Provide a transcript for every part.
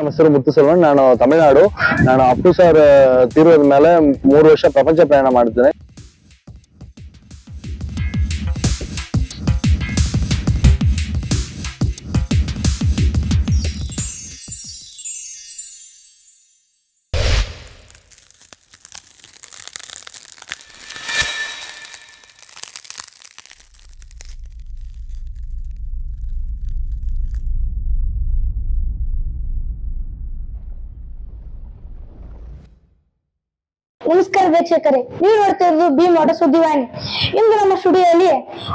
ನನ್ನ ಹೆಸರು ಮುತ್ತುಸೆಲ್ವನ್ ನಾನು ತಮಿಳುನಾಡು. ನಾನು ಅಪ್ಪು ಸರ್ ತೀರೋದ ಮೇಲೆ ಮೂರು ವರ್ಷ ಪ್ರಪಂಚ ಪ್ರಯಾಣ ಮಾಡಿದ್ದೇನೆ. ವೀಕ್ಷಕರೇ, ನೀವು ನೋಡ್ತಾ ಇರೋದು ಬಿ ಮಾಡ ಸುದ್ದಿವಾಹಿನಿ ಇಂದು ನಮ್ಮ ಸ್ಟುಡಿಯೋದಲ್ಲಿ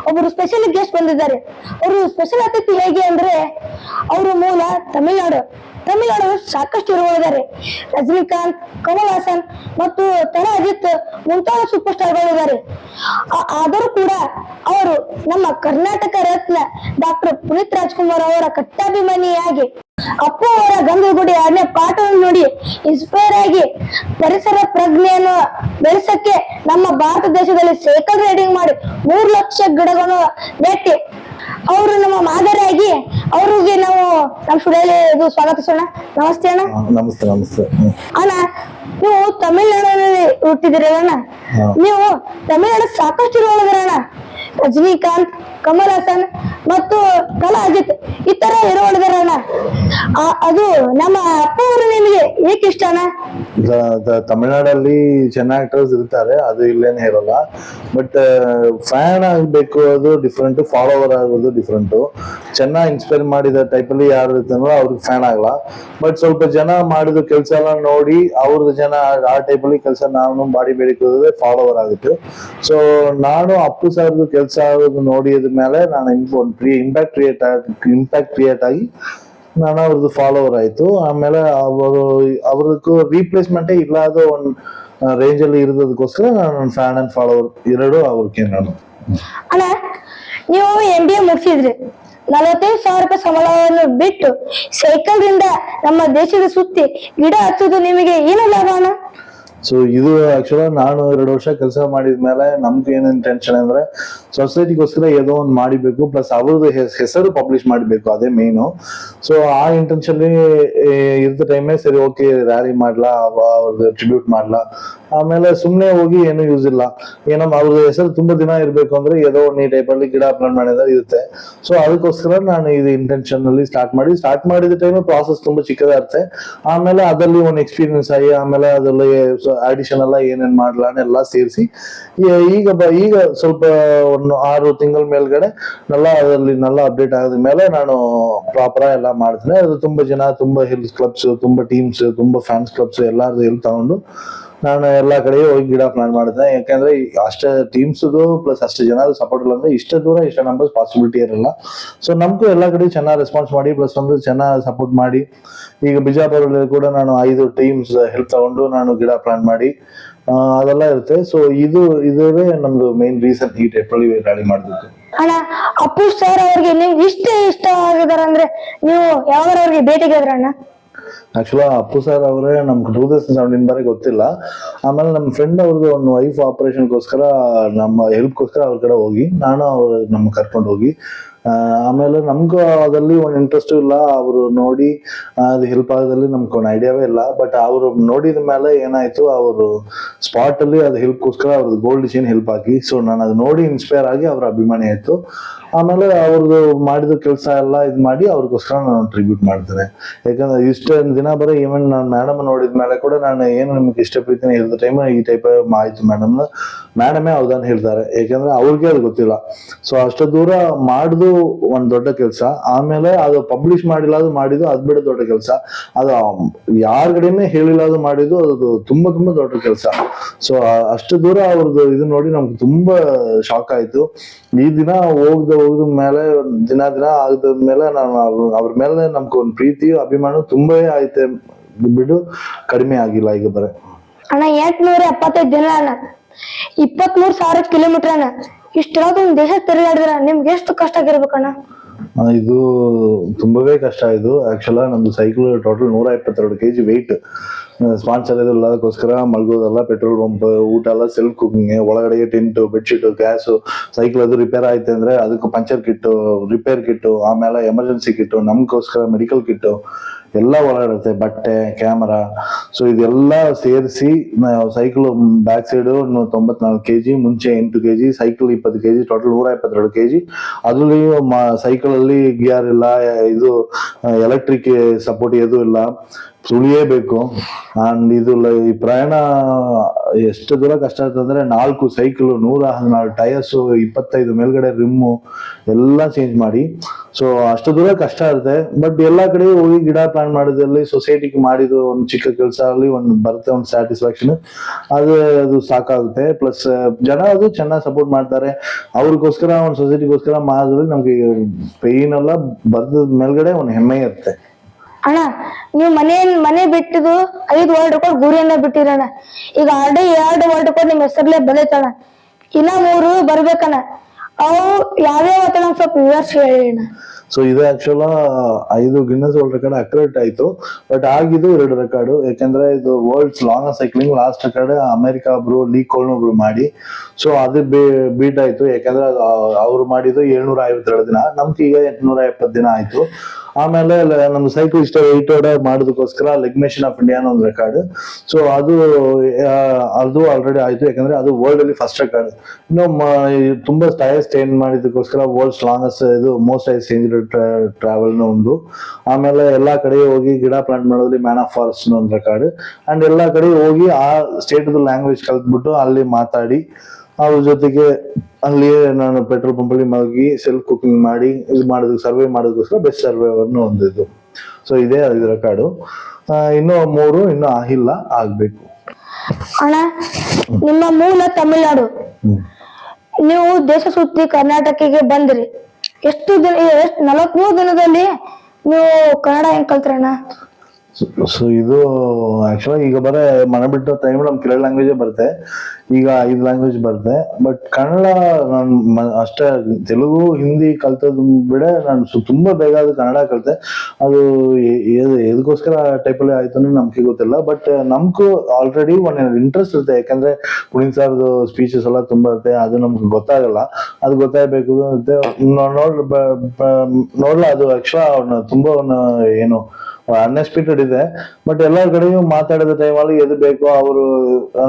ಒಬ್ಬರು ಸ್ಪೆಷಲ್ ಗೆಸ್ಟ್ ಬಂದಿದ್ದಾರೆ. ಅವರು ಸ್ಪೆಷಲ್ ಅತಿಥಿ ಹೇಗೆ ಅಂದ್ರೆ, ಅವರು ಮೂಲ ತಮಿಳುನಾಡು. ತಮಿಳುನಾಡು ಸಾಕಷ್ಟು ಇರುವುದಿದ್ದಾರೆ ರಜನಿಕಾಂತ್ ಕಮಲ್ ಹಾಸನ್ ಮತ್ತು ತರ ಅಜಿತ್ ಮುಂತಾದ ಸೂಪರ್ ಸ್ಟಾರ್ಗಳಿದ್ದಾರೆ ಗಳಿದ್ದಾರೆ ಆದರೂ ಕೂಡ ಅವರು ನಮ್ಮ ಕರ್ನಾಟಕ ರತ್ನ ಡಾಕ್ಟರ್ ಪುನೀತ್ ರಾಜ್ಕುಮಾರ್ ಅವರ ಕಟ್ಟಾಭಿಮಾನಿಯಾಗಿ ಅಪ್ಪು ಅವರ ಗಂಗಗುಡಿ ಆನೆ ಪಾಠವನ್ನು ನೋಡಿ ಇನ್ಸ್ಪೈರ್ ಆಗಿ ಪರಿಸರ ಪ್ರಜ್ಞೆಯನ್ನು ಬೆಳೆಸಕ್ಕೆ ನಮ್ಮ ಭಾರತ ದೇಶದಲ್ಲಿ ಸೈಕಲ್ ರೈಡಿಂಗ್ ಮಾಡಿ ಮೂರು ಲಕ್ಷ ಗಿಡಗಳನ್ನು ನೆಟ್ಟಿ. ಅವರು ನಮ್ಮ ಮಾದರಿಯಾಗಿ ಅವ್ರಿಗೆ ನಾವು ನಮ್ಮ ಸ್ಟುಡಿಯೋಲಿ ಇದು ಸ್ವಾಗತಿಸೋಣ. ನಮಸ್ತೆ ಅಣ್ಣ. ನಮಸ್ತೆ ನಮಸ್ತೆ. ಅಣ್ಣ ನೀವು ತಮಿಳ್ನಾಡಿನಲ್ಲಿ ಹುಟ್ಟಿದಿರಲ್ಲ ಅಣ್ಣ. ನೀವು ತಮಿಳ್ನಾಡು ಸಾಕಷ್ಟು ಇರೋಣ ಅಣ್ಣ. ರಜನಿಕಾಂತ್ ಕಮಲ್ ಹಾಸನ್ ಮತ್ತು ಕಲಾ ಈ ತರ ಇರುವುದಿರ ಅದು ನಮ್ಮ ಅಪ್ಪ ಅವರು ನಿಮಗೆ ಏಕೆ ಇಷ್ಟ ಅಣ್ಣ? ದ- ದ- ತಮಿಳ್ನಾಡಲ್ಲಿ ಚೆನ್ನಾಗಿ ಆಕ್ಟರ್ಸ್ ಇರ್ತಾರೆ, ಅದು ಇಲ್ಲೇನೆ ಇರಲ್ಲ ಬಟ್ ಫ್ಯಾನ್ ಆಗ್ಬೇಕು ಅದು ಡಿಫ್ರೆಂಟ್ ಫಾಲೋವರ್ ಆಗೋದು ಡಿಫ್ರೆಂಟ್ ಚೆನ್ನಾಗಿ ಇನ್ಸ್ಪೈರ್ ಮಾಡಿದ ಟೈಪ್ ಅಲ್ಲಿ ಯಾರು ಇರ್ತಾನೋ ಅವ್ರಿಗೆ ಫ್ಯಾನ್ ಆಗಲ್ಲ. ಬಟ್ ಸ್ವಲ್ಪ ಜನ ಮಾಡಿದ ಕೆಲಸ ಎಲ್ಲ ನೋಡಿ ಅವ್ರದ್ದು ಜನ ಆ ಟೈಪ್ ಅಲ್ಲಿ ಕೆಲಸ ನಾನು ಬಾಡಿ ಬೇಡಿಕೆ ಫಾಲೋವರ್ ಆಗುತ್ತೆ. ಸೊ ನಾನು ಅಪ್ಪು ಸಾವಿರದ ಕೆಲಸ ಆಗೋದು ನೋಡಿದ ಮೇಲೆ ನಾನು pre impact create impact create ಆಗಿ ನಾನು ಅವ್ರದ್ದು ಫಾಲೋವರ್ ಆಯಿತು. ಆಮೇಲೆ ಅವರು ಅವ್ರದ್ದು ರೀಪ್ಲೇಸ್ಮೆಂಟೇ ಇಲ್ಲದ ಒಂದು ರೇಂಜ್ ಅಲ್ಲಿ ಇರೋದಕ್ಕೋಸ್ಕರ ನಾನು ಫ್ಯಾನ್ ಅಂಡ್ ಫಾಲೋವರ್ ಎರಡು ಅವ್ರಿಗೆ ನಾನು. ಅಣ್ಣ ನೀವು ಎಂ ಬಿ ಎ ಮುಗಿಸಿದ್ರಿ. ನಲವತ್ತೈದು ಸಾವಿರ ರೂಪಾಯಿ ಸಂಬಳವನ್ನು ಬಿಟ್ಟು ಸೈಕಲ್ ದಿಂದ ನಮ್ಮ ದೇಶದ ಸುತ್ತಿ ಗಿಡ ಹಚ್ಚೋದು ನಿಮಗೆ ಏನು ಲಾಭ ಸೊ ಇದು ಆಕ್ಚುಲಿ ನಾನು ಎರಡು ವರ್ಷ ಕೆಲಸ ಮಾಡಿದ ಮೇಲೆ ನಮ್ಗೆ ಏನೇನು ಟೆನ್ಷನ್ ಅಂದ್ರೆ ಸೊಸೈಟಿಗೋಸ್ಕರ ಏನೋ ಒಂದು ಮಾಡಿಬೇಕು ಪ್ಲಸ್ ಅವ್ರದ್ದು ಹೆಸರು ಪಬ್ಲಿಷ್ ಮಾಡಬೇಕು, ಅದೇ ಮೇನು ಸೊ ಆ ಇಂಟೆನ್ಷನ್ ಇರ್ದ ಟೈಮೇ ಸರಿ ಓಕೆ ರ್ಯಾಲಿ ಮಾಡ್ಲಾ ಅವ- ಅವ್ರದ್ದು ಟ್ರಿಬ್ಯೂಟ್ ಮಾಡ್ಲಾ ಆಮೇಲೆ ಸುಮ್ಮನೆ ಹೋಗಿ ಏನು ಯೂಸ್ ಇಲ್ಲ. ಏನೋ ಅವ್ರ ಹೆಸರು ತುಂಬಾ ದಿನ ಇರಬೇಕು ಅಂದ್ರೆ ಏನೋ ಈ ಟೈಪ್ ಅಲ್ಲಿ ಗಿಡ ಪ್ಲಾನ್ ಮಾಡಿದ್ರೆ ಇರುತ್ತೆ. ಸೊ ಅದಕ್ಕೋಸ್ಕರ ನಾನು ಇದು ಇಂಟೆನ್ಷನ್ ಅಲ್ಲಿ ಸ್ಟಾರ್ಟ್ ಮಾಡಿ ಸ್ಟಾರ್ಟ್ ಮಾಡಿದ ಟೈಮ್ ಪ್ರಾಸೆಸ್ ತುಂಬಾ ಚಿಕ್ಕದಾಗುತ್ತೆ. ಆಮೇಲೆ ಅದರಲ್ಲಿ ಒಂದು ಎಕ್ಸ್ಪೀರಿಯನ್ಸ್ ಆಗಿ, ಆಮೇಲೆ ಅದರಲ್ಲಿ ಆಡಿಷನ್ ಎಲ್ಲ ಏನೇನ್ ಮಾಡ್ಲಾ ಎಲ್ಲ ಸೇರಿಸಿ ಈಗ ಈಗ ಸ್ವಲ್ಪ ಒಂದು ಆರು ತಿಂಗಳ ಮೇಲ್ಗಡೆ ನಲ್ಲ ಅದರಲ್ಲಿ ನಲ್ಲ ಅಪ್ಡೇಟ್ ಆದ ಮೇಲೆ ನಾನು ಪ್ರಾಪರ್ ಎಲ್ಲ ಮಾಡ್ತೀನಿ. ಅದು ತುಂಬಾ ಜನ, ತುಂಬಾ ಹೆಲ್ತ್ ಕ್ಲಬ್ಸ್ ತುಂಬಾ ಟೀಮ್ಸ್ ತುಂಬಾ ಫ್ಯಾನ್ಸ್ ಕ್ಲಬ್ಸ್ ಎಲ್ಲಾರ್ದು ಹೆಲ್ಪ್ ತಗೊಂಡು ನಾನು ಎಲ್ಲಾ ಕಡೆ ಹೋಗಿ ಗಿಡ ಪ್ಲಾನ್ ಮಾಡಿದೆ ಯಾಕಂದ್ರೆ ಅಷ್ಟೇ ಟೀಮ್ಸ್ದು ಟೀಮ್ಸ್ ಪ್ಲಸ್ ಅಷ್ಟು ಜನ ಸಪೋರ್ಟ್ ಇಲ್ಲ ಅಂದ್ರೆ ಇಷ್ಟ ದೂರ ಇಷ್ಟ ನಂಬರ್ಸ್ ಪಾಸಿಬಿಲಿಟಿ ಇರಲ್ಲ. ಸೊ ನಮಗೂ ಎಲ್ಲಾ ಕಡೆ ಚೆನ್ನಾಗಿ ರೆಸ್ಪಾನ್ಸ್ ಮಾಡಿ ಪ್ಲಸ್ ಒಂದು ಚೆನ್ನಾಗಿ ಸಪೋರ್ಟ್ ಮಾಡಿ. ಈಗ ಬಿಜಾಪುರಲ್ಲಿ ಕೂಡ ನಾನು ಐದು ಟೀಮ್ಸ್ ಹೆಲ್ಪ್ ತಗೊಂಡು ನಾನು ಗಿಡ ಪ್ಲಾನ್ ಮಾಡಿ ಅದೆಲ್ಲ ಇರುತ್ತೆ. ಸೊ ಇದು ಇದೇ ನಮ್ದು ಮೇನ್ ರೀಸನ್ ಈ ಟೈಪ್ ಅಲ್ಲಿ ರ್ಯಾಲಿ ಮಾಡೋದಕ್ಕೆ ಅಣ್ಣ, ಅಪ್ಪು ಸರ್ ಅವ್ರಿಗೆ ನೀವು ಇಷ್ಟ ಇಷ್ಟ ಆಗಿದಾರೆ ಅಂದ್ರೆ ನೀವು ಯಾವಾಗ ಅವ್ರಿಗೆ ಭೇಟಿಗೆ ಅಣ್ಣ ಆಕ್ಚುಲಿ ಅಪ್ಪು ಸರ್ ಅವರೇ ನಮ್ಗೆ ಟೂ ತೌಸಂಡ್ ಸೆವೆಂಟೀನ್ ಬರೀ ಗೊತ್ತಿಲ್ಲ. ಆಮೇಲೆ ನಮ್ಮ ಫ್ರೆಂಡ್ ಅವ್ರದ್ದು ಒಂದು ವೈಫ್ ಆಪರೇಷನ್ಗೋಸ್ಕರ ನಮ್ಮ ಹೆಲ್ಪ್ಗೋಸ್ಕರ ಅವ್ರ ಕಡೆ ಹೋಗಿ, ನಾನು ಅವ್ರು ನಮ್ಮ ಕರ್ಕೊಂಡು ಹೋಗಿ ಆಮೇಲೆ ನಮ್ಗೂ ಅದಲ್ಲಿ ಒಂದು ಇಂಟ್ರೆಸ್ಟ್ ಇಲ್ಲ. ಅವರು ನೋಡಿ ಅದು ಹೆಲ್ಪ್ ಆಗೋದಲ್ಲಿ ನಮ್ಗೆ ಒಂದು ಐಡಿಯಾವೇ ಇಲ್ಲ. ಬಟ್ ಅವರು ನೋಡಿದ ಮೇಲೆ ಏನಾಯ್ತು, ಅವರು ಸ್ಪಾಟ್ ಅಲ್ಲಿ ಅದು ಹೆಲ್ಪ್ಗೋಸ್ಕರ ಅವ್ರದ್ದು ಗೋಲ್ಡ್ ಚೈನ್ ಹೆಲ್ಪ್ ಹಾಕಿ ಸೊ ನಾನು ಅದು ನೋಡಿ ಇನ್ಸ್ಪೈರ್ ಆಗಿ ಅವ್ರ ಅಭಿಮಾನಿ ಆಯ್ತು. ಆಮೇಲೆ ಅವ್ರದ್ದು ಮಾಡಿದ ಕೆಲಸ ಎಲ್ಲ ಇದು ಮಾಡಿ ಅವ್ರಿಗೋಸ್ಕರ ನಾನು ಟ್ರಿಬ್ಯೂಟ್ ಮಾಡ್ತೇನೆ. ಯಾಕಂದ್ರೆ ಇಷ್ಟ ದಿನ ಬರೀ ಈವನ್ ನಾನು ಮೇಡಮ್ ನೋಡಿದ ಮೇಲೆ ಕೂಡ ನಾನು ಏನು ನಿಮ್ಗೆ ಇಷ್ಟಪಡ್ತೀನಿ ಹೇಳಿದ ಟೈಮ್ ಈ ಟೈಪ್ ಆಯ್ತು ಮೇಡಮ್ ಮೇಡಮೇ ಹೌದಾನ ಹೇಳ್ತಾರೆ. ಯಾಕಂದ್ರೆ ಅವ್ರಿಗೆ ಅದು ಗೊತ್ತಿಲ್ಲ. ಸೊ ಅಷ್ಟು ದೂರ ಮಾಡುದು ಒಂದ್ ದೊಡ್ಡ ಕೆಲಸ. ಆಮೇಲೆ ಅದು ಪಬ್ಲಿಷ್ ಮಾಡಿಲ್ಲ ಅದು ಮಾಡಿದ್ದು ಅದ್ ಬಿಡ ದೊಡ್ಡ ಕೆಲಸ. ಅದು ಯಾರ ಕಡೆನೇ ಹೇಳಿಲ್ಲ ಅದು ಮಾಡಿದ್ದು ಅದು ತುಂಬಾ ತುಂಬಾ ದೊಡ್ಡ ಕೆಲಸ. ಸೊ ಅಷ್ಟು ದೂರ ಅವ್ರದ್ದು ಇದು ನೋಡಿ ನಮ್ಗೆ ತುಂಬಾ ಶಾಕ್ ಆಯ್ತು. ಈ ದಿನ ಹೋಗ್ದ ಹೋಗ್ದ ಮೇಲೆ, ದಿನ ದಿನ ಆಗದ ಮೇಲೆ ನಾನು ಅವ್ರ- ಅವ್ರ ಮೇಲೆ ನಮ್ಗೆ ಒಂದು ಪ್ರೀತಿ, ಅಭಿಮಾನ ತುಂಬಾ ಐತೆ ಬಿಡು. ಕಡಿಮೆ ಆಗಿಲ್ಲ ಈಗ ಬರ. ಅಣ್ಣ, ಎಂಟ್ನೂರ ಎಪ್ಪತ್ತೈದು ದಿನ ಅಣ್ಣ. ಇಪ್ಪತ್ಮೂರು ಸಾವಿರ ಕಿಲೋಮೀಟರ್ ಅಣ್ಣ. ಇಷ್ಟೆಲ್ಲ ಒಂದು ದೇಶ ತಿರುಗಾಡಿದ್ರ ನಿಮ್ಗೆ ಎಷ್ಟು ಕಷ್ಟ ಆಗಿರ್ಬೇಕಣ್ಣ? ಇದು ತುಂಬವೇ ಕಷ್ಟ ಇದು. ಆಕ್ಚುಲ ನಮ್ದು ಸೈಕಲ್ ಟೋಟಲ್ ನೂರ ಇಪ್ಪತ್ತೆರಡು ಕೆ ಜಿ ವೆಯ್ಟ್ ಸ್ಪಾನ್ಸರ್ ಇಲ್ಲದಕ್ಕೋಸ್ಕರ ಮಲ್ಗೋದೆಲ್ಲ ಪೆಟ್ರೋಲ್ ಪಂಪ್ ಊಟ ಎಲ್ಲ ಸೆಲ್ಫ್ ಕುಕಿಂಗ್ ಒಳಗಡೆ ಟೆಂಟು ಬೆಡ್ಶೀಟು ಗ್ಯಾಸು ಸೈಕಲ್ ಅದು ರಿಪೇರ್ ಆಯ್ತು ಅಂದ್ರೆ ಅದಕ್ಕೆ ಪಂಚರ್ ಕಿಟ್ಟು ರಿಪೇರ್ ಕಿಟ್ಟು ಆಮೇಲೆ ಎಮರ್ಜೆನ್ಸಿ ಕಿಟ್ಟು ನಮ್ಗೋಸ್ಕರ ಮೆಡಿಕಲ್ ಕಿಟ್ಟು ಎಲ್ಲ ಒಳಗಡೆ ಬಟ್ಟೆ ಕ್ಯಾಮರಾ ಸೊ ಇದೆಲ್ಲ ಸೇರಿಸಿ ಸೈಕಲ್ ಬ್ಯಾಕ್ ಸೈಡ್ ತೊಂಬತ್ನಾಲ್ಕು ಕೆ ಜಿ ಮುಂಚೆ ಎಂಟು ಕೆ ಜಿ ಸೈಕಲ್ ಇಪ್ಪತ್ತು ಕೆ ಜಿ ಟೋಟಲ್ ನೂರ ಇಪ್ಪತ್ತೆರಡು ಕೆ ಜಿ ಅದರಲ್ಲಿ ಸೈಕಲ್ ಅಲ್ಲಿ ಗಿಯರ್ ಇಲ್ಲ, ಇದು ಎಲೆಕ್ಟ್ರಿಕ್ ಸಪೋರ್ಟ್ ಎದು ಇಲ್ಲ. ಸುಳಿಯೇಬೇಕು. ಅಂಡ್ ಇದು ಈ ಪ್ರಯಾಣ ಎಷ್ಟು ದೂರ ಕಷ್ಟ ಆಗ್ತದೆ ನಾಲ್ಕು ಸೈಕಲ್ ನೂರ ಹದಿನಾಲ್ಕು ಟೈರ್ಸ್ ಇಪ್ಪತ್ತೈದು ಮೇಲ್ಗಡೆ ರಿಮ್ಮು ಎಲ್ಲ ಚೇಂಜ್ ಮಾಡಿ. ಸೊ ಅಷ್ಟು ದೂರ ಕಷ್ಟ ಇರುತ್ತೆ. ಬಟ್ ಎಲ್ಲ ಕಡೆ ಹೋಗಿ ಗಿಡ ಪ್ಲಾನ್ ಮಾಡೋದ್ರಲ್ಲಿ ಸೊಸೈಟಿಗೆ ಮಾಡಿದ್ದು ಒಂದು ಚಿಕ್ಕ ಕೆಲಸ ಆಗಲಿ, ಒಂದು ಬರುತ್ತೆ, ಒಂದು ಸ್ಯಾಟಿಸ್ಫ್ಯಾಕ್ಷನ್ ಅದು ಅದು ಸಾಕಾಗುತ್ತೆ. ಪ್ಲಸ್ ಜನ ಅದು ಚೆನ್ನಾಗಿ ಸಪೋರ್ಟ್ ಮಾಡ್ತಾರೆ. ಅವ್ರಿಗೋಸ್ಕರ, ಒಂದು ಸೊಸೈಟಿಗೋಸ್ಕರ ಮಾಡಿದ್ರೆ ನಮ್ಗೆ ಪೇನ್ ಎಲ್ಲ ಬರ್ದ ಮೇಲ್ಗಡೆ ಒಂದು ಹೆಮ್ಮೆ ಇರುತ್ತೆ. ಅಣ್ಣ, ನೀವು ಮನೆ ಮನೆ ಬಿಟ್ಟಿದ್ದು ಐದು ವರ್ಡ್ ರೆಕಾರ್ಡ್ ಗುರಿಯನ್ನ ಬಿಟ್ಟಿರಣ್ಣ. ಈಗ ಆಲ್ರೆಡಿ ಎರಡು ವರ್ಡ್ ರೆಕಾರ್ಡ್ ನಿಮ್ ಹೆಸರ್ಲೆ ಬಂದೈತಣ್ಣ. ಇನ್ನ ಮೂರು ಬರ್ಬೇಕಣ್ಣ. ಅವು ಯಾವ್ಯಾವ ಸ್ವಲ್ಪ ವಿವರಿಸಿ ಹೇಳಿ ಅಣ್ಣ. ಸೊ ಇದು ಆಕ್ಚುಲ ಐದು ಗಿನ್ನಸ್ ವರ್ಲ್ಡ್ ರೆಕಾರ್ಡ್ ಅಕ್ರೇಟ್ ಆಯ್ತು. ಬಟ್ ಆಗಿದ್ದು ಎರಡು ರೆಕಾರ್ಡ್ ಯಾಕಂದ್ರೆ ಇದು world's long cycling last record America ಒಬ್ರು ಲೀ ಕೋಲ್ನ್ ಒಬ್ರು ಮಾಡಿ. ಸೊ ಅದು ಬೀಟ್ ಆಯ್ತು. ಯಾಕಂದ್ರೆ ಅವ್ರು ಮಾಡಿದ್ದು ಏಳ್ನೂರ ಐವತ್ತೆರಡು ದಿನ. ನಮ್ಗೆ ಈಗ ಎಂಟ್ನೂರ ಎಪ್ಪತ್ತು ದಿನ ಆಯ್ತು. ಆಮೇಲೆ ನಮ್ಮ ಸೈಕಲ್ ಇಷ್ಟ ವೆಯ್ಟ್ ಮಾಡೋದಕ್ಕೋಸ್ಕರ ಲೆಗ್ ಮೆಷಿನ್ ಆಫ್ ಇಂಡಿಯಾ ಒಂದು ರೆಕಾರ್ಡ್ ಸೊ ಅದು ಅದು ಆಲ್ರೆಡಿ ಆಯ್ತು. ಯಾಕಂದ್ರೆ ಅದು ವರ್ಲ್ಡ್ ಅಲ್ಲಿ ಫಸ್ಟ್ ರೆಕಾರ್ಡ್ ಇನ್ನು ತುಂಬಾ ಸ್ಟೈಸ್ ಚೇಂಜ್ ಮಾಡಿದಕ್ಕೋಸ್ಕರ ವರ್ಲ್ಡ್ಸ್ ಲಾಂಗೆಸ್ಟ್ ಇದು ಮೋಸ್ಟ್ ಸ್ಟೈಸ್ ಚೇಂಜ್ ಟ್ರಾವೆಲ್ ಒಂದು. ಆಮೇಲೆ ಎಲ್ಲಾ ಕಡೆ ಹೋಗಿ ಗಿಡ ಪ್ಲಾಂಟ್ ಮಾಡೋದ್ರಲ್ಲಿ ಮ್ಯಾನ್ ಆಫ್ ಫಾರೆಸ್ಟ್ ಒಂದು ರೆಕಾರ್ಡ್ ಅಂಡ್ ಎಲ್ಲಾ ಕಡೆ ಹೋಗಿ ಆ ಸ್ಟೇಟ್ ಲ್ಯಾಂಗ್ವೇಜ್ ಕಲ್ತ್ಬಿಟ್ಟು ಅಲ್ಲಿ ಮಾತಾಡಿ ಅವ್ರ ಜೊತೆಗೆ ಅಲ್ಲಿ ನಾನು ಪೆಟ್ರೋಲ್ ಪಂಪ್ ಅಲ್ಲಿ ಮಲಗಿ ಸೆಲ್ಫ್ ಕುಕಿಂಗ್ ಮಾಡಿ ಇದು ಮಾಡೋದಕ್ಕೆ ಸರ್ವೆ ಮಾಡೋದಕ್ಕೋಸ್ಕರ ಬೆಸ್ಟ್ ಸರ್ವೇವರ್ನು ಹೊಂದಿದ್ದು ಸೊ ಇದೇ. ಇದರ ಕಾಡು. ಇನ್ನೂ ಮೂರು ಇನ್ನೂ ಆಗಿಲ್ಲ ಆಗ್ಬೇಕು. ಅಣ್ಣ ನಿಮ್ಮ ಮೂಲ ತಮಿಳ್ನಾಡು. ನೀವು ದೇಶ ಸುತ್ತಿ ಕರ್ನಾಟಕಕ್ಕೆ ಬಂದ್ರಿ. ಎಷ್ಟು ದಿನ ಎಷ್ಟು ನಲವತ್ಮೂರು ದಿನದಲ್ಲಿ ನೀವು ಕನ್ನಡ ಹೆಂಗ್ ಕಲ್ತ್ರಣ್ಣ ಸೊ ಇದು ಆಕ್ಚುಲಿ ಈಗ ಬರೇ ಮನೆ ಬಿಟ್ಟು ಟೈಮ್ ನಮ್ ಕೇರಳ ಲ್ಯಾಂಗ್ವೇಜೇ ಬರುತ್ತೆ. ಈಗ ಐದು ಲ್ಯಾಂಗ್ವೇಜ್ ಬರುತ್ತೆ ಬಟ್ ಕನ್ನಡ ನಾನು ಅಷ್ಟೇ, ತೆಲುಗು, ಹಿಂದಿ ಕಲ್ತದ್ ಬಿಡ ನಾನು ತುಂಬಾ ಬೇಗ ಅದು ಕನ್ನಡ ಕಲಿತೆ. ಅದು ಎದಕ್ಕೋಸ್ಕರ ಟೈಪ್ ಎದಕ್ಕೋಸ್ಕರ ಟೈಪಲ್ಲಿ ಆಯ್ತು ಅನ್ನೋದು ನಮ್ಗೆ ಗೊತ್ತಿಲ್ಲ ಬಟ್ ನಮ್ಗೂ ಆಲ್ರೆಡಿ ಒನ್ ಇಂಟ್ರೆಸ್ಟ್ ಇರುತ್ತೆ, ಯಾಕಂದ್ರೆ ಪುನೀತ್ ಸರ್ದು ಸ್ಪೀಚಸ್ ಎಲ್ಲ ತುಂಬಾ ಇರುತ್ತೆ, ಅದು ನಮ್ಗೆ ಗೊತ್ತಾಗಲ್ಲ. ಅದು ಗೊತ್ತಾಗಬೇಕು ಅಂತ ನೋಡ್ ನೋಡ್ಲ ಅದು ಅಕ್ಷರ ಅವ್ನ, ತುಂಬಾ ಏನು ಅನ್ಎಕ್ಸ್ಪೆಕ್ಟೆಡ್ ಇದೆ. ಬಟ್ ಎಲ್ಲ ಕಡೆಯೂ ಮಾತಾಡಿದ ಟೈಮಲ್ಲಿ ಎದು ಬೇಕೋ, ಅವರು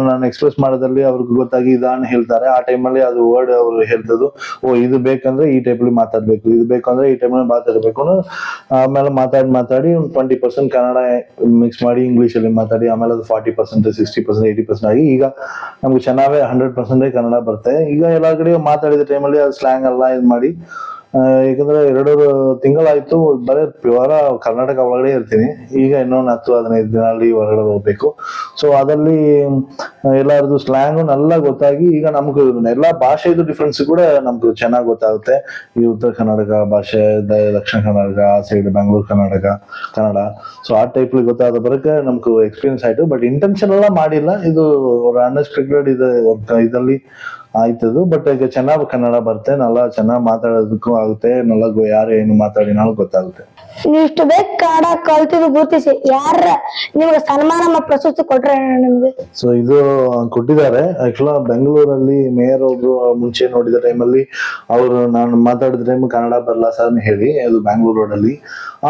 ನಾನು ಎಕ್ಸ್ಪ್ರೆಸ್ ಮಾಡೋದ್ರಲ್ಲಿ ಅವ್ರಿಗೆ ಗೊತ್ತಾಗಿ ಇದಾನ್ ಹೇಳ್ತಾರೆ. ಆ ಟೈಮಲ್ಲಿ ಅದು ವರ್ಡ್ ಅವರು ಹೇಳ್ತದ್ದು ಓ, ಇದು ಬೇಕಂದ್ರೆ ಈ ಟೈಪಲ್ಲಿ ಮಾತಾಡ್ಬೇಕು, ಇದು ಬೇಕಂದ್ರೆ ಈ ಟೈಮಲ್ಲಿ ಮಾತಾಡ್ಬೇಕು ಆಮೇಲೆ ಮಾತಾಡಿ ಮಾತಾಡಿ ಒಂದು ಟ್ವೆಂಟಿ ಪರ್ಸೆಂಟ್ ಕನ್ನಡ ಮಿಕ್ಸ್ ಮಾಡಿ ಇಂಗ್ಲೀಷಲ್ಲಿ ಮಾತಾಡಿ, ಆಮೇಲೆ ಅದು forty percent sixty percent eighty percent ಆಗಿ ಈಗ ನಮ್ಗೆ ಚೆನ್ನಾಗೇ ಹಂಡ್ರೆಡ್ ಪರ್ಸೆಂಟೇ ಕನ್ನಡ ಬರುತ್ತೆ. ಈಗ ಎಲ್ಲ ಕಡೆ ಮಾತಾಡಿದ ಟೈಮಲ್ಲಿ ಅದು ಸ್ಲ್ಯಾಂಗ್ ಎಲ್ಲ ಇದು ಮಾಡಿ ಯಾಕಂದ್ರೆ ಎರಡು ತಿಂಗಳಾಯ್ತು, ಬರೀ ಪ್ಯೂರ ಕರ್ನಾಟಕ ಒಳಗಡೆ ಇರ್ತೀನಿ. ಈಗ ಇನ್ನೊಂದು ಹತ್ತು, ಹದಿನೈದು ದಿನ ಅಲ್ಲಿ ಹೊರಗಡೆ ಹೋಗ್ಬೇಕು. ಸೊ ಅದರಲ್ಲಿ ಎಲ್ಲರದು ಸ್ಲ್ಯಾಂಗು ಎಲ್ಲ ಗೊತ್ತಾಗಿ ಈಗ ನಮ್ಗೆ ಎಲ್ಲ ಭಾಷೆದು ಡಿಫ್ರೆನ್ಸ್ ಕೂಡ ನಮ್ಗೆ ಚೆನ್ನಾಗಿ ಗೊತ್ತಾಗುತ್ತೆ. ಈ ಉತ್ತರ ಕರ್ನಾಟಕ ಭಾಷೆ ದಕ್ಷಿಣ ಕರ್ನಾಟಕ, ಆ ಸೈಡ್ ಬೆಂಗಳೂರು ಕರ್ನಾಟಕ, ಕನ್ನಡ. ಸೊ ಆ ಟೈಪ್ ಗೊತ್ತಾದ ಬರಕ್ಕೆ ನಮ್ಗೆ ಎಕ್ಸ್ಪೀರಿಯನ್ಸ್ ಆಯ್ತು. ಬಟ್ ಇಂಟೆನ್ಷನ್ ಎಲ್ಲ ಮಾಡಿಲ್ಲ. ಇದು ಅನ್ಎಕ್ಸ್ಪೆಕ್ಟೆಡ್ ಇದೆ ಇದರಲ್ಲಿ ಆಯ್ತದು. ಬಟ್ ಈಗ ಚೆನ್ನಾಗಿ ಕನ್ನಡ ಬರುತ್ತೆ. ನಲ್ಲ ಚೆನ್ನಾಗಿ ಮಾತಾಡೋದಕ್ಕೂ ಆಗುತ್ತೆ. ನಲ್ಲ ಯಾರು ಏನು ಮಾತಾಡಿನಾಳು ಗೊತ್ತಾಗುತ್ತೆ. ನೀವು ಇಷ್ಟು ಬೇಗ ಕನ್ನಡ ಕಲ್ತಿದ್ದು ಗುರುತಿಸಿ. ಯಾರ ನಿಮ್ಗೆ ಸನ್ಮಾನ ಮತ್ತು ಪ್ರಶಸ್ತಿ ಕೊಟ್ರೆ ನಿಮ್ಗೆ? ಸೊ ಇದು ಕೊಟ್ಟಿದ್ದಾರೆ. ಆಕ್ಚುಲ ಬೆಂಗಳೂರಲ್ಲಿ ಮೇಯರ್ ಒಬ್ರು ಮುಂಚೆ ನೋಡಿದ ಟೈಮಲ್ಲಿ ಅವರು ನಾನು ಮಾತಾಡಿದ ಟೈಮ್ ಕನ್ನಡ ಬರಲ್ಲ ಸರ್ ಹೇಳಿ ಅದು ಬ್ಯಾಂಗ್ಳೂರ್ ಅಲ್ಲಿ.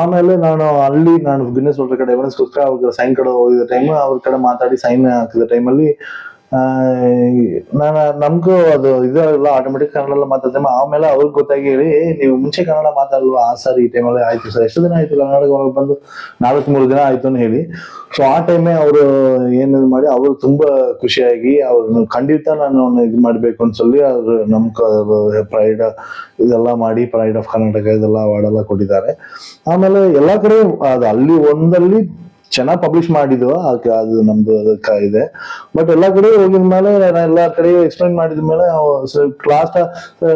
ಆಮೇಲೆ ನಾನು ಅಲ್ಲಿ ನಾನು ಗಿನ್ನೆಸ್ ವರ್ಲ್ಡ್ ಕಡೆ ಎವರೆನ್ಸ್ಗೋಸ್ಕರ ಅವ್ರ ಸೈನ್ ಕಡೆ ಹೋಗಿದ ಟೈಮ್ ಅವ್ರ ಕಡೆ ಮಾತಾಡಿ ಸೈನ್ ಹಾಕಿದ ಟೈಮಲ್ಲಿ ನಾನು ನಮ್ಗೂ ಅದು ಇದೆಲ್ಲ ಆಟೋಮೆಟಿಕ್ ಕನ್ನಡ ಎಲ್ಲ ಮಾತಾಡ್ತೇವೆ ಆಮೇಲೆ ಅವ್ರಿಗೆ ಗೊತ್ತಾಗಿ ಹೇಳಿ "ಏ, ನೀವು ಮುಂಚೆ ಕನ್ನಡ ಮಾತಾಡಲ್ವಾ ಆ ಸರ್ ಈ ಟೈಮಲ್ಲಿ ಆಯ್ತು ಸರ್ ಎಷ್ಟು ದಿನ ಆಯ್ತು ಕನ್ನಡ ಒಳಗೆ ಬಂದು ನಾಲ್ಕು ಮೂರು ದಿನ ಆಯ್ತು ಅಂತ ಹೇಳಿ ಸೊ ಆ ಟೈಮೇ ಅವರು ಏನು ಮಾಡಿ ಅವರು ತುಂಬಾ ಖುಷಿಯಾಗಿ ಅವ್ರನ್ನ ಖಂಡಿತ ನಾನು ಅವ್ನ ಇದು ಮಾಡ್ಬೇಕು ಅಂತ சொல்லி ಅವ್ರು ನಮ್ ಪ್ರೈಡ್ ಇದೆಲ್ಲ ಮಾಡಿ ಪ್ರೈಡ್ ಆಫ್ ಕರ್ನಾಟಕ ಇದೆಲ್ಲ ಅವಾರ್ಡ್ ಎಲ್ಲ ಕೊಟ್ಟಿದ್ದಾರೆ ಆಮೇಲೆ ಎಲ್ಲಾ ಕಡೆ ಅದು ಅಲ್ಲಿ ಒಂದಲ್ಲಿ ಚೆನ್ನಾಗಿ ಪಬ್ಲಿಷ್ ಮಾಡಿದ್ವು ಅದು ನಮ್ದು ಅದಕ್ಕೆ ಇದೆ. ಬಟ್ ಎಲ್ಲ ಕಡೆ ಹೋಗಿದ ಮೇಲೆ ಎಲ್ಲಾ ಕಡೆ ಎಕ್ಸ್ಪ್ಲೈನ್ ಮಾಡಿದ ಮೇಲೆ ಕ್ಲಾಸ್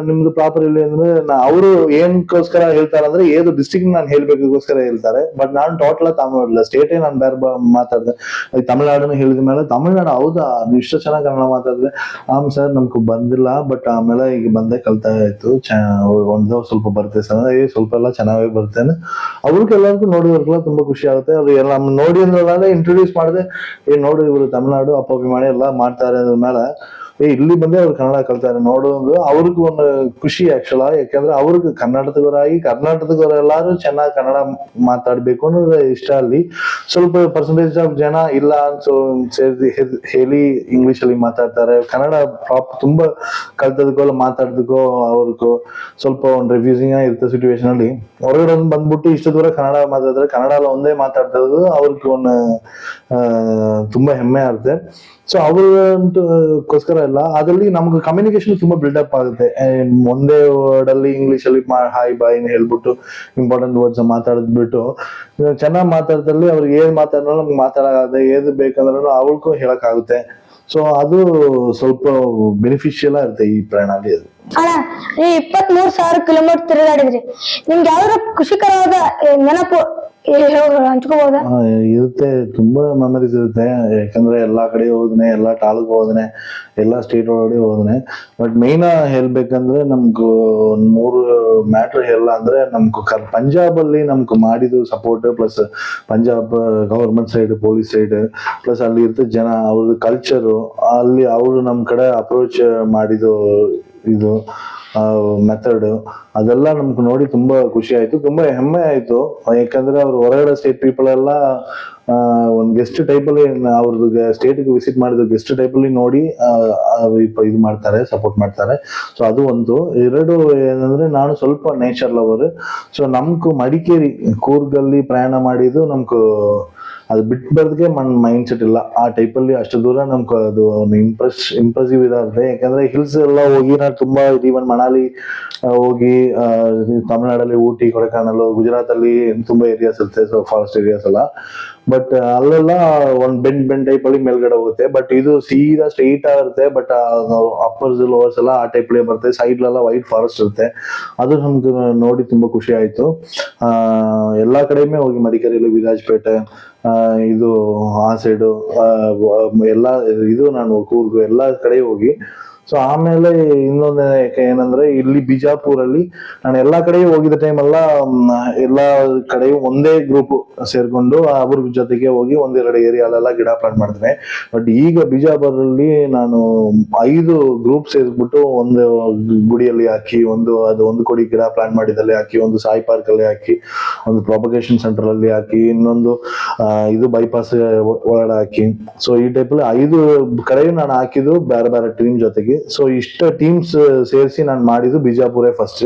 ನಿಮ್ದು ಪ್ರಾಪರ್ ಇಲ್ಲಿ ಅಂದ್ರೆ ಅವರು ಏನಕ್ಕೋಸ್ಕರ ಹೇಳ್ತಾರೆ ಅಂದ್ರೆ ಏದು ಡಿಸ್ಟ್ರಿಕ್ಟ್ ನಾನು ಹೇಳ್ಬೇಕೋಸ್ಕರ ಹೇಳ್ತಾರೆ. ಬಟ್ ನಾನು ಟೋಟಲ್ ತಮಿಳ್ ಸ್ಟೇಟೇ ನಾನು ಬೇರೆ ಮಾತಾಡಿದೆ. ತಮಿಳ್ನಾಡನ್ನು ಹೇಳಿದ ಮೇಲೆ, ತಮಿಳ್ನಾಡು ಹೌದಾ, ನೀವು ಇಷ್ಟು ಚೆನ್ನಾಗಿ ಕನ್ನಡ ಮಾತಾಡಿದ್ರೆ ಆಮ್ ಸರ್, ನಮ್ಗೆ ಬಂದಿಲ್ಲ ಬಟ್ ಆಮೇಲೆ ಈಗ ಬಂದೇ ಕಲ್ತಾ ಆಯ್ತು ಚ, ಒಂದು ಸ್ವಲ್ಪ ಬರುತ್ತೆ ಸರ್ ಸ್ವಲ್ಪ ಎಲ್ಲ ಚೆನ್ನಾಗೇ ಬರ್ತೇನೆ. ಅವ್ರಿಗೆ ಎಲ್ಲರಿಗೂ ನೋಡಿದವ್ರಿಗೆಲ್ಲ ತುಂಬಾ ಖುಷಿ ಆಗುತ್ತೆ ಅವ್ರು ಎಲ್ಲ ನಮ್ ನೋಡಿ ಅಂದ್ರೆ ಇಂಟ್ರೊಡ್ಯೂಸ್ ಮಾಡಿದೆ ಏ ನೋಡು ಇವರು ತಮಿಳ್ನಾಡು ಅಪ್ಪಾಪಿ ಮಾಡಿ ಎಲ್ಲ ಮಾಡ್ತಾರೆ ಅದ್ರ ಮೇಲೆ ಏ, ಇಲ್ಲಿ ಬಂದೇ ಅವ್ರು ಕನ್ನಡ ಕಲ್ತಾರೆ. ನೋಡೋದು ಅವ್ರಿಗೂ ಒಂದು ಖುಷಿ ಆಕ್ಚುಲ ಯಾಕಂದ್ರೆ ಅವ್ರಿಗೆ ಕರ್ನಾಟಕದವರಾಗಿ ಕರ್ನಾಟಕದವರೆಲ್ಲರೂ ಚೆನ್ನಾಗಿ ಕನ್ನಡ ಮಾತಾಡ್ಬೇಕು ಅನ್ನೋದು ಇಷ್ಟ ಅಲ್ಲಿ. ಸ್ವಲ್ಪ ಪರ್ಸೆಂಟೇಜ್ ಆಫ್ ಜನ ಇಲ್ಲ ಅಂತ ಹೇಳಿ ಇಂಗ್ಲಿಷ್ ಅಲ್ಲಿ ಮಾತಾಡ್ತಾರೆ. ಕನ್ನಡ ಪ್ರಾಪ್ ತುಂಬಾ ಕಲ್ತದಕ್ಕೋ ಮಾತಾಡ್ದಕ್ಕೋ ಅವ್ರಿಗೂ ಸ್ವಲ್ಪ ಒಂದು ರಿವ್ಯೂಸಿಂಗ್ ಇರುತ್ತೆ ಸಿಚುವೇಶನ್ ಅಲ್ಲಿ. ಹೊರಗಡೆ ಒಂದು ಬಂದ್ಬಿಟ್ಟು ಇಷ್ಟು ದೂರ ಕನ್ನಡ ಮಾತಾಡಿದ್ರೆ ಕನ್ನಡ ಒಂದೇ ಮಾತಾಡ್ತಾ ಅವ್ರಿಗೆ ಒಂದು ತುಂಬಾ ಹೆಮ್ಮೆ ಆಗುತ್ತೆ. ಸೊ ಅವ್ರಿಗೋಸ್ಕರ ಎಲ್ಲ ಅದರಲ್ಲಿ ನಮ್ಗೆ ಕಮ್ಯುನಿಕೇಶನ್ ತುಂಬಾ ಬಿಲ್ಡಪ್ ಆಗುತ್ತೆ. ಒಂದೇ ವರ್ಡ್ ಅಲ್ಲಿ ಇಂಗ್ಲಿಷ್ ಅಲ್ಲಿ ಹಾಯ್ ಬಾಯ್ ಹೇಳ್ಬಿಟ್ಟು ಇಂಪಾರ್ಟೆಂಟ್ ವರ್ಡ್ಸ್ ಮಾತಾಡಿದ್ಬಿಟ್ಟು ಚೆನ್ನಾಗಿ ಮಾತಾಡ್ದಲ್ಲಿ ಅವ್ರಿಗೆ ಏನ್ ಮಾತಾಡೋ ನಮ್ಗೆ ಮಾತಾಡೋದೇ ಏದು ಬೇಕಂದ್ರೂ ಅವ್ರಿಗೂ ಹೇಳಕ್ಕಾಗುತ್ತೆ. ಸೊ ಅದು ಸ್ವಲ್ಪ ಬೆನಿಫಿಷಿಯಲ್ ಇರುತ್ತೆ ಈ ಪ್ರಯಾಣದಲ್ಲಿ ಅದು. ಅಣ್ಣ ಸಾವಿರ ಕಿಲೋಮೀಟರ್ ತಿರುಗಾಡಿದ್ರಿ. ನಿಮ್ಗೆ ಯಾವ್ದಾರ ಖುಷಿಕರವಾದ ನೆನಪು ಇರುತ್ತೆ, ತುಂಬಾ ಮೆಮರೀಸ್ ಇರುತ್ತೆ. ಯಾಕಂದ್ರೆ ಎಲ್ಲಾ ಕಡೆ ಹೋದ್ನೆ, ಎಲ್ಲಾ ತಾಲೂಕು ಹೋದ್ನೆ, ಎಲ್ಲಾ ಸ್ಟೇಟ್ ಒಳಗಡೆ ಹೋದ್ನೆ. ಬಟ್ ಮೇನ್ ಹೇಳ್ಬೇಕಂದ್ರೆ ನಮ್ಗೂ ಮೂರು ಮ್ಯಾಟ್ರ್ ಎಲ್ಲ ಅಂದ್ರೆ ನಮ್ಗೂ ಪಂಜಾಬ್ ಅಲ್ಲಿ ನಮ್ಗೆ ಮಾಡಿದ್ದು support plus Punjab government side police side plus ಅಲ್ಲಿ ಇರ್ತ ಜನ ಅವ್ರದ್ದು ಕಲ್ಚರು ಅಲ್ಲಿ ಅವರು ನಮ್ ಕಡೆ ಅಪ್ರೋಚ್ ಮಾಡಿದ್ದು ಇದು. ಮೆಥಡ್ ಅದೆಲ್ಲ ನಮ್ಗೆ ನೋಡಿ ತುಂಬಾ ಖುಷಿ ಆಯ್ತು. ತುಂಬಾ ಹೆಮ್ಮೆ ಆಯ್ತು. ಯಾಕಂದ್ರೆ ಅವ್ರು ಹೊರಗಡೆ ಸ್ಟೇಟ್ ಪೀಪಲ್ ಎಲ್ಲ ಒಂದು ಗೆಸ್ಟ್ ಟೈಪ್ ಅಲ್ಲಿ ಅವ್ರದ್ದು ಸ್ಟೇಟ್ ವಿಸಿಟ್ ಮಾಡಿದ ಗೆಸ್ಟ್ ಟೈಪ್ ಅಲ್ಲಿ ನೋಡಿ ಇದು ಮಾಡ್ತಾರೆ ಸಪೋರ್ಟ್ ಮಾಡ್ತಾರೆ. ಸೊ ಅದು ಒಂದು. ಎರಡು ಏನಂದ್ರೆ ನಾನು ಸ್ವಲ್ಪ ನೇಚರ್ ಲವರ್ ಸೊ ನಮ್ಗೂ ಮಡಿಕೇರಿ, ಕೂರ್ಗಲ್ಲಿ ಪ್ರಯಾಣ ಮಾಡಿದ್ದು ನಮ್ಕು ಅದು ಬಿಟ್ಟು ಬರೋದಕ್ಕೆ ಮನ್ ಮೈಂಡ್ ಸೆಟ್ ಇಲ್ಲ. ಆ ಟೈಪ್ ಅಲ್ಲಿ ಅಷ್ಟು ದೂರ ನಮ್ಗೆ ಅದು ಇಂಪ್ರೆಸ್ ಇಂಪ್ರೆಸಿವ್ ಇದಾಗುತ್ತೆ ಯಾಕಂದ್ರೆ ಹಿಲ್ಸ್ ಎಲ್ಲ ಹೋಗಿ ನಾನು ತುಂಬಾ ಈವನ್ ಮನಾಲಿ ಹೋಗಿ ತಮಿಳ್ನಾಡಲ್ಲಿ ಊಟಿ ಕೊಡೆಕಾನಲು ಗುಜರಾತ್ ಅಲ್ಲಿ ತುಂಬಾ ಏರಿಯಾಸ್ ಇರುತ್ತೆ. ಸೊ ಫಾರೆಸ್ಟ್ ಏರಿಯಾಸ್ ಎಲ್ಲ. ಬಟ್ ಅಲ್ಲೆಲ್ಲ ಒಂದ್ ಬೆಂಡ್ ಬೆಂಡ್ ಟೈಪ್ ಅಲ್ಲಿ ಮೇಲ್ಗಡೆ ಹೋಗುತ್ತೆ. ಬಟ್ ಇದು ಸೀದಾ ಸ್ಟ್ರೈಟ್ ಆಗಿರುತ್ತೆ ಬಟ್ ಅಪ್ಪರ್ಸ್ ಲೋವರ್ಸ್ ಎಲ್ಲ ಆ ಟೈಪ್ ಬರುತ್ತೆ. ಸೈಡ್ ಎಲ್ಲ ವೈಟ್ ಫಾರೆಸ್ಟ್ ಇರುತ್ತೆ. ಅದು ನಮ್ಗೆ ನೋಡಿ ತುಂಬಾ ಖುಷಿ ಆಯ್ತು. ಎಲ್ಲಾ ಕಡೆயுமே ಹೋಗಿ ಮಡಿಕೇರಿಯಲ್ಲಿ ವಿರಾಜ್ಪೇಟೆ ಇದು ಆ ಸೈಡು ಎಲ್ಲ, ಇದು ನಾನು ಕೂರ್ಗು ಎಲ್ಲ ಕಡೆ ಹೋಗಿ ಸೊ ಆಮೇಲೆ ಇನ್ನೊಂದು ಏನಂದ್ರೆ ಇಲ್ಲಿ ಬಿಜಾಪುರಲ್ಲಿ ನಾನು ಎಲ್ಲಾ ಕಡೆ ಹೋಗಿದ್ದ ಟೈಮ್ ಎಲ್ಲ ಕಡೆಯೂ ಎಲ್ಲಾ ಕಡೆ ಒಂದೇ ಗ್ರೂಪ್ ಸೇರ್ಕೊಂಡು ಅವ್ರ ಜೊತೆಗೆ ಹೋಗಿ ಒಂದೆರಡು ಏರಿಯಾಲೆಲ್ಲ ಗಿಡ ಪ್ಲಾಂಟ್ ಮಾಡ್ತೇನೆ ಬಟ್ ಈಗ ಬಿಜಾಪುರಲ್ಲಿ ನಾನು ಐದು ಗ್ರೂಪ್ ಸೇರ್ಬಿಟ್ಟು ಒಂದು ಗುಡಿಯಲ್ಲಿ ಹಾಕಿ, ಒಂದು ಅದು ಒಂದು ಕೊಡಿ ಗಿಡ ಪ್ಲಾಂಟ್ ಮಾಡಿದಲ್ಲಿ ಹಾಕಿ, ಒಂದು ಸಾಯಿ ಪಾರ್ಕ್ ಅಲ್ಲಿ ಹಾಕಿ, ಒಂದು ಪ್ರಾಪಗೇಶನ್ ಸೆಂಟರ್ ಅಲ್ಲಿ ಹಾಕಿ, ಇನ್ನೊಂದು ಇದು ಬೈಪಾಸ್ ಒಳಗಡೆ ಹಾಕಿ. ಸೊ ಈ ಟೈಪ್ ಐದು ಕಡೆ ನಾನು ಹಾಕಿದ್ದು ಬೇರೆ ಬೇರೆ ಟೀಮ್ ಜೊತೆಗೆ. ಸೊ ಇಷ್ಟ ಟೀಮ್ಸ್ ಸೇರಿಸಿ ನಾನು ಮಾಡಿದ್ದು ಬಿಜಾಪುರೇ ಫಸ್ಟ್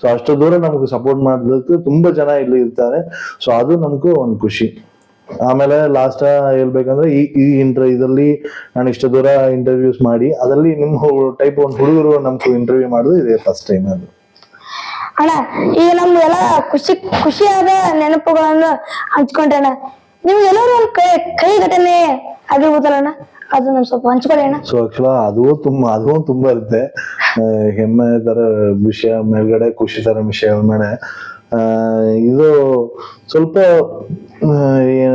ಸೊ ಅಷ್ಟು ದೂರ ನಮ್ಗೆ ಸಪೋರ್ಟ್ ಮಾಡೋದಕ್ಕೆ ತುಂಬಾ ಜನ ಇಲ್ಲಿ ಇರ್ತಾರೆ. ಸೊ ಅದು ನಮಗೂ ಒಂದು ಖುಷಿ. ಆಮೇಲೆ ಲಾಸ್ಟ್ ಹೇಳ್ಬೇಕಂದ್ರೆ ಈ ಈ ಇಂಟರ್ ಇದರಲ್ಲಿ ನಾನು ಇಷ್ಟು ದೂರ ಇಂಟರ್ವ್ಯೂಸ್ ಮಾಡಿ, ಅದರಲ್ಲಿ ನಿಮ್ಮ ಟೈಪ್ ಒಂದು ಹುಡುಗರು ನಮ್ಗೆ ಇಂಟರ್ವ್ಯೂ ಮಾಡೋದು ಇದೇ ಫಸ್ಟ್ ಟೈಮ್ ಅದು. ಅಣ್ಣ, ಈಗ ನಮ್ದು ಎಲ್ಲ ಖುಷಿ, ಖುಷಿಯಾದ ನೆನಪುಗಳನ್ನು ಹಂಚ್ಕೊಂಡ್ರೆ ನಿಮ್ಗೆ ಎಲ್ಲರೂ ಒಂದ್ ಕೈ ಕೈ ಘಟನೆ ಆಗಿರ್ಬೋದಲ್ಲಣ್ಣ? ಅದು ನಮ್ ಸ್ವಲ್ಪ ಹಂಚ್ಕೊಳ್ಳಿ ಅಣ್ಣ. ಸೊ ಆಕ್ಚುಲ ಅದು ತುಂಬಾ ಅದು ತುಂಬಾ ಇರುತ್ತೆ. ಆ, ಹೆಮ್ಮೆ ತರ ವಿಷಯ ಮೇಲ್ಗಡೆ ಖುಷಿ ತರ ವಿಷಯ ಮೇಲೆ. ಇದು ಸ್ವಲ್ಪ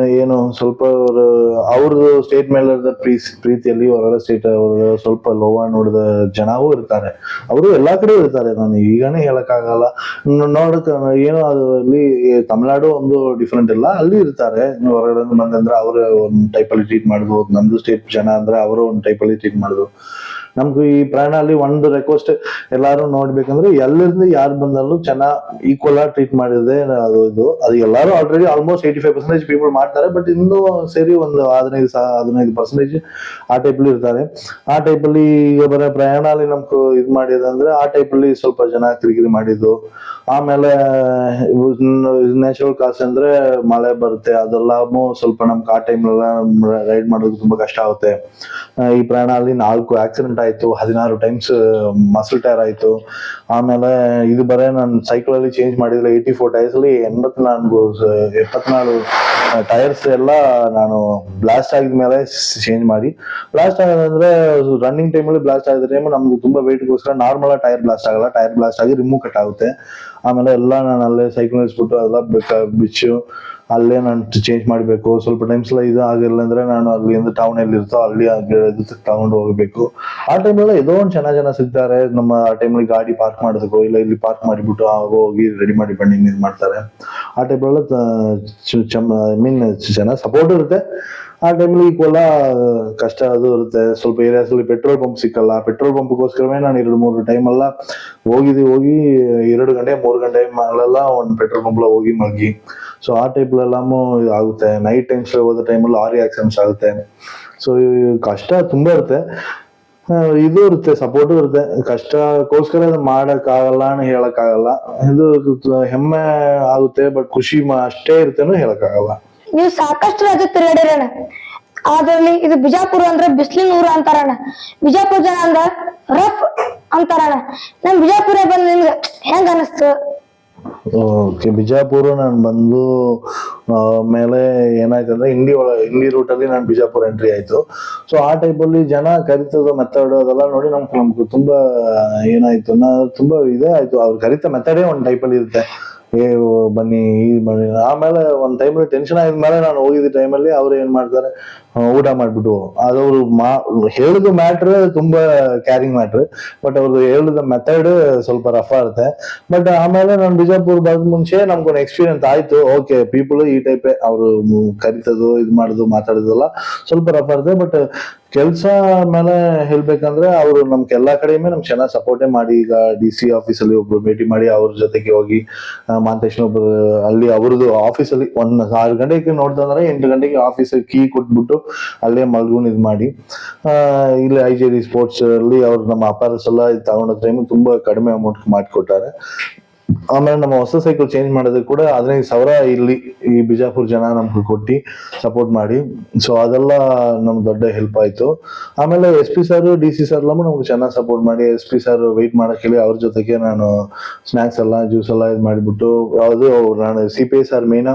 ಏನು ಸ್ವಲ್ಪ ಅವರು, ಅವ್ರದ್ದು ಸ್ಟೇಟ್ ಮೇಲೆ ಇರೋ ಪ್ರೀಸ್ ಪ್ರೀತಿಯಲ್ಲಿ ಹೊರಗಡೆ ಸ್ಟೇಟ್ ಅವರು ಸ್ವಲ್ಪ ಲೋವಾ ನೋಡಿದ ಜನವೂ ಇರ್ತಾರೆ. ಅವರು ಎಲ್ಲ ಕಡೆ ಇರ್ತಾರೆ ನಾನು ಈಗನೇ ಹೇಳಕ್ಕಾಗಲ್ಲ. ನ- ಏನು ಅದು ಅಲ್ಲಿ ತಮಿಳ್ನಾಡು ಒಂದು ಡಿಫ್ರೆಂಟ್ ಇಲ್ಲ, ಅಲ್ಲಿ ಇರ್ತಾರೆ. ಹೊರಗಡೆ ಬಂದಂದ್ರೆ ಅವ್ರ ಒಂದು ಟೈಪಲ್ಲಿ ಟ್ರೀಟ್ ಮಾಡುದು, ನಮ್ದು ಸ್ಟೇಟ್ ಜನ ಅಂದ್ರೆ ಅವರು ಒಂದು ಟೈಪಲ್ಲಿ ಟ್ರೀಟ್ ಮಾಡುದು. ನಮ್ಗೆ ಈ ಪ್ರಯಾಣ ಅಲ್ಲಿ ಒಂದು ರಿಕ್ವೆಸ್ಟ್ ಎಲ್ಲಾರು ನೋಡ್ಬೇಕಂದ್ರೆ ಎಲ್ಲಿಂದ ಯಾರು ಬಂದಲ್ಲೂ ಚೆನ್ನಾಗಿ ಈಕ್ವಲ್ ಆಗಿ ಟ್ರೀಟ್ ಮಾಡಿದೆ ಅದು ಇದು. ಅದು ಎಲ್ಲಾರು already almost eighty five percentage people ಮಾಡ್ತಾರೆ ಬಟ್ ಇನ್ನೂ ಸೇರಿ ಒಂದು ಹದಿನೈದು ಸಾ, ಹದಿನೈದು ಪರ್ಸೆಂಟೇಜ್ ಆ ಅಲ್ಲಿ ಇರ್ತಾರೆ. ಆ ಟೈಪ್ ಅಲ್ಲಿ ಈಗ ಬರೋ ಪ್ರಯಾಣ ಅಲ್ಲಿ ನಮ್ಗೆ ಇದು ಮಾಡಿದಂದ್ರೆ ಆ ಟೈಪ್ ಅಲ್ಲಿ ಸ್ವಲ್ಪ ಜನ ಕಿರಿಕಿರಿ ಮಾಡಿದ್ದು. ಆಮೇಲೆ ನ್ಯಾಚುರಲ್ ಕಾಸ್ ಅಂದ್ರೆ ಮಳೆ ಬರುತ್ತೆ ಅದೆಲ್ಲ ಸ್ವಲ್ಪ ನಮ್ಗೆ ಆ ಟೈಮ್ ರೈಡ್ ಮಾಡೋದು ತುಂಬಾ ಕಷ್ಟ ಆಗುತ್ತೆ. ಈ ಪ್ರಯಾಣ ಅಲ್ಲಿ ನಾಲ್ಕು ಆಕ್ಸಿಡೆಂಟ್ ಆಯ್ತು, ಹದಿನಾರು ಟೈಮ್ಸ್ ಮಸಲ್ ಟೈರ್ ಆಯಿತು. ಆಮೇಲೆ ಇದು ಬರೀ ನಾನು ಸೈಕಲ್ ಅಲ್ಲಿ ಚೇಂಜ್ ಮಾಡಿದ್ರೆ ಏಯ್ಟಿ ಫೋರ್ ಟೈರ್ಸ್ ಅಲ್ಲಿ ಎಂಬತ್ನಾಲ್ಕು, ಎಪ್ಪತ್ನಾಲ್ಕು ಟೈರ್ಸ್ ಎಲ್ಲ ನಾನು ಬ್ಲಾಸ್ಟ್ ಆಗಿದ ಮೇಲೆ ಚೇಂಜ್ ಮಾಡಿ. ಬ್ಲಾಸ್ಟ್ ಆಗೋದಂದ್ರೆ ರನ್ನಿಂಗ್ ಟೈಮಲ್ಲಿ ಬ್ಲಾಸ್ಟ್ ಆಗಿದ ಟೈಮ್ ನಮ್ಗೆ ತುಂಬಾ ಗೋಸ್ಕರ ನಾರ್ಮಲ್ ಟೈರ್ ಬ್ಲಾಸ್ಟ್ ಆಗಲ್ಲ. ಟೈರ್ ಬ್ಲಾಸ್ಟ್ ಆಗಿ ರಿಮೂವ್ ಕಟ್ ಆಗುತ್ತೆ. ಆಮೇಲೆ ಎಲ್ಲ ನಾನು ಅಲ್ಲೇ ಸೈಕಲ್ ಇಸ್ಬಿಟ್ಟು ಎಲ್ಲ ಬಿಚ್ಚು, ಅಲ್ಲೇ ನಾನು ಚೇಂಜ್ ಮಾಡಬೇಕು. ಸ್ವಲ್ಪ ಟೈಮ್ಸ್ ಎಲ್ಲ ಇದು ಆಗಿಲ್ಲ ಅಂದ್ರೆ ನಾನು ಅಲ್ಲಿಂದ ಟೌನ್ ಎಲ್ಲಿ ಇರ್ತೋ ಅಲ್ಲಿ ತಗೊಂಡು ಹೋಗ್ಬೇಕು. ಆ ಟೈಮಲ್ಲಿ ಏನೋ ಒಂದು ಚೆನ್ನಾಗಿ ಜನ ಸಿಗ್ತಾರೆ. ನಮ್ಮ ಆ ಟೈಮಲ್ಲಿ ಗಾಡಿ ಪಾರ್ಕ್ ಮಾಡೋದಕ್ಕೋ, ಇಲ್ಲ ಇಲ್ಲಿ ಪಾರ್ಕ್ ಮಾಡಿಬಿಟ್ಟು ಹೋಗಿ ರೆಡಿ ಮಾಡಿ ಬನ್ನಿ, ಇದು ಮಾಡ್ತಾರೆ. ಆ ಟೈಪೆಲ್ಲ ಚಮ್ ಐ ಮೀನ್ ಚೆನ್ನಾಗಿ ಸಪೋರ್ಟ್ ಇರುತ್ತೆ. ಆ ಟೈಮಲ್ಲಿ ಈಕ್ವಲ್ಲ ಕಷ್ಟ ಅದು ಇರುತ್ತೆ. ಸ್ವಲ್ಪ ಏರಿಯಾಸಲ್ಲಿ ಪೆಟ್ರೋಲ್ ಪಂಪ್ ಸಿಕ್ಕಲ್ಲ. ಪೆಟ್ರೋಲ್ ಪಂಪ್ಗೋಸ್ಕರವೇ ನಾನು ಎರಡು, ಮೂರು ಟೈಮೆಲ್ಲ ಹೋಗಿದ್ದು ಹೋಗಿ ಎರಡು ಗಂಟೆ, ಮೂರು ಗಂಟೆ ಮಗಳೆಲ್ಲ ಒಂದು ಪೆಟ್ರೋಲ್ ಪಂಪ್ಲ ಹೋಗಿ ಮಲಗಿ. ಸೊ ಆ ಟೈಪ್ಲೆಲ್ಲಾಮು ಆಗುತ್ತೆ. ನೈಟ್ ಟೈಮ್ಸ್ ಹೋದ ಟೈಮಲ್ಲಿ ಆರಿ ಆಕ್ಸಿಡೆಂಟ್ಸ್ ಆಗುತ್ತೆ. ಸೊ ಕಷ್ಟ ತುಂಬ ಇರುತ್ತೆ. ಇದು ಇರುತ್ತೆ ಸಪೋರ್ಟ್ ಇರುತ್ತೆ. ಕಷ್ಟಕ್ಕೋಸ್ಕರ ಇದು ಮಾಡಕ್ಕಾಗಲ್ಲ ಹೇಳಕ್ಕಾಗಲ್ಲ. ಇದು ಹೆಮ್ಮೆ ಆಗುತ್ತೆ ಬಟ್ ಖುಷಿ ಅಷ್ಟೇ ಇರುತ್ತೆನು ಹೇಳಕ್ಕಾಗಲ್ಲ. ನೀವು ಸಾಕಷ್ಟು ರಾಜ್ಯ ತಿರುಗಾಡಿರಣ್ಣ ಅದ್ರಲ್ಲಿ ಇದು ಬಿಜಾಪುರ ಅಂದ್ರೆ ಬಿಸಿಲಿನ ಊರು ಅಂತಾರಣ್ಣ ಬಿಜಾಪುರ ಜನ ಅಂದ್ರ ರಫ್ ಅಂತಾರಣ್ಣ ನಮ್ ಬಿಜಾಪುರ ಬಂದ್ ನಿಮ್ಗೆ ಹೆಂಗ ಅನಸ್ತು? ಓಕೆ. ಬಿಜಾಪುರ ನಾನು ಬಂದು ಮೇಲೆ ಏನಾಯ್ತು ಅಂದ್ರೆ ಇಂಡಿ ಒಳ, ಹಿಂದಿ ರೂಟಲ್ಲಿ ನಾನು ಬಿಜಾಪುರ ಎಂಟ್ರಿ ಆಯ್ತು. ಸೊ ಆ ಟೈಪಲ್ಲಿ ಜನ ಕರಿತದ ಮೆಥಡ್ ಅದೆಲ್ಲ ನೋಡಿ ನಮ್ಗೆ ನಮ್ಗೆ ತುಂಬಾ ಏನಾಯ್ತು ನಾ ತುಂಬಾ ಇದೇ ಆಯ್ತು. ಅವ್ರು ಕರಿತ ಮೆಥಡೇ ಒಂದು ಟೈಪಲ್ಲಿ ಇರುತ್ತೆ. ಏ ಬನ್ನಿ, ಈ ಬನ್ನಿ ಆಮೇಲೆ ಒಂದು ಟೈಮಲ್ಲಿ ಟೆನ್ಷನ್ ಮೇಲೆ ನಾನು ಹೋಗಿದ್ದ ಟೈಮಲ್ಲಿ ಅವ್ರು ಏನು ಮಾಡ್ತಾರೆ ಊಟ ಮಾಡಿಬಿಟ್ಟು. ಅದು ಅವರು ಮಾ, ಹೇಳಿದ ಮ್ಯಾಟ್ರ್ ತುಂಬಾ ಕ್ಯಾರಿಂಗ್ ಮ್ಯಾಟ್ರ್ ಬಟ್ ಅವ್ರದ್ದು ಹೇಳಿದ ಮೆಥಡ್ ಸ್ವಲ್ಪ ರಫ್ ಇರುತ್ತೆ ಬಟ್ ಆಮೇಲೆ ನಾನು ಬಿಜಾಪುರ್ ಬರೋದ್ ಮುಂಚೆ ನಮ್ಗೊಂದು ಎಕ್ಸ್ಪೀರಿಯನ್ಸ್ ಆಯ್ತು. ಓಕೆ ಪೀಪಲ್ ಈ ಟೈಪೇ ಅವರು ಕರಿತದು ಇದು ಮಾಡೋದು, ಮಾತಾಡೋದೆಲ್ಲ ಸ್ವಲ್ಪ ರಫ್ ಇರುತ್ತೆ ಬಟ್ ಕೆಲಸ ಮೇಲೆ ಹೇಳ್ಬೇಕಂದ್ರೆ ಅವರು ನಮ್ಗೆ ಎಲ್ಲಾ ಕಡೆயுமே ನಮ್ಗೆ ಚೆನ್ನಾಗಿ ಸಪೋರ್ಟೇ ಮಾಡಿ. ಈಗ ಡಿ ಸಿ ಆಫೀಸಲ್ಲಿ ಒಬ್ರು ಭೇಟಿ ಮಾಡಿ ಅವ್ರ ಜೊತೆಗೆ ಹೋಗಿ ಮಾಂತೇಶ್ ಒಬ್ರು ಅಲ್ಲಿ ಅವ್ರದ್ದು ಆಫೀಸಲ್ಲಿ ಒಂದ್ ಆರು ಗಂಟೆಗೆ ನೋಡ್ತಂದ್ರೆ ಎಂಟು ಗಂಟೆಗೆ ಆಫೀಸ್ ಕೀ ಕೊಟ್ಬಿಟ್ಟು ಅಲ್ಲೇ ಮಲ್ಗೊಂಡು ಇದು ಮಾಡಿ. ಇಲ್ಲಿ ಐ ಜಿ ಡಿ ಸ್ಪೋರ್ಟ್ಸ್ ಅಲ್ಲಿ ಅವ್ರು ನಮ್ಮ ಅಪಾರಸ್ ಎಲ್ಲ ತಗೊಂಡ ಟೈಮ್ ತುಂಬಾ ಕಡಿಮೆ ಅಮೌಂಟ್ ಮಾಡಿಕೊಟ್ಟಾರೆ. ಆಮೇಲೆ ನಮ್ಮ ಹೊಸ ಸೈಕಲ್ ಚೇಂಜ್ ಮಾಡೋದಕ್ಕೆ ಕೂಡ ಹದಿನೈದು ಸಾವಿರ ಇಲ್ಲಿ ಈ ಬಿಜಾಪುರ ಜನ ನಮ್ಗೆ ಕೊಟ್ಟು ಸಪೋರ್ಟ್ ಮಾಡಿ. ಸೊ ಅದೆಲ್ಲ ನಮ್ಗೆ ದೊಡ್ಡ ಹೆಲ್ಪ್ ಆಯ್ತು. ಆಮೇಲೆ S P sir D C sir ಎಲ್ಲ ನಮ್ಗೆ ಚೆನ್ನಾಗಿ ಸಪೋರ್ಟ್ ಮಾಡಿ. ಎಸ್ ಪಿ ಸರ್ ವೆಯ್ಟ್ ಮಾಡಕ್ ಹೇಳಿ ಅವ್ರ ಜೊತೆಗೆ ನಾನು ಸ್ನಾಕ್ಸ್ ಎಲ್ಲ ಜ್ಯೂಸ್ ಎಲ್ಲ ಇದು ಮಾಡಿಬಿಟ್ಟು ಅದು ನಾನು ಸಿ ಪಿ ಐ ಸರ್ ಮೇನ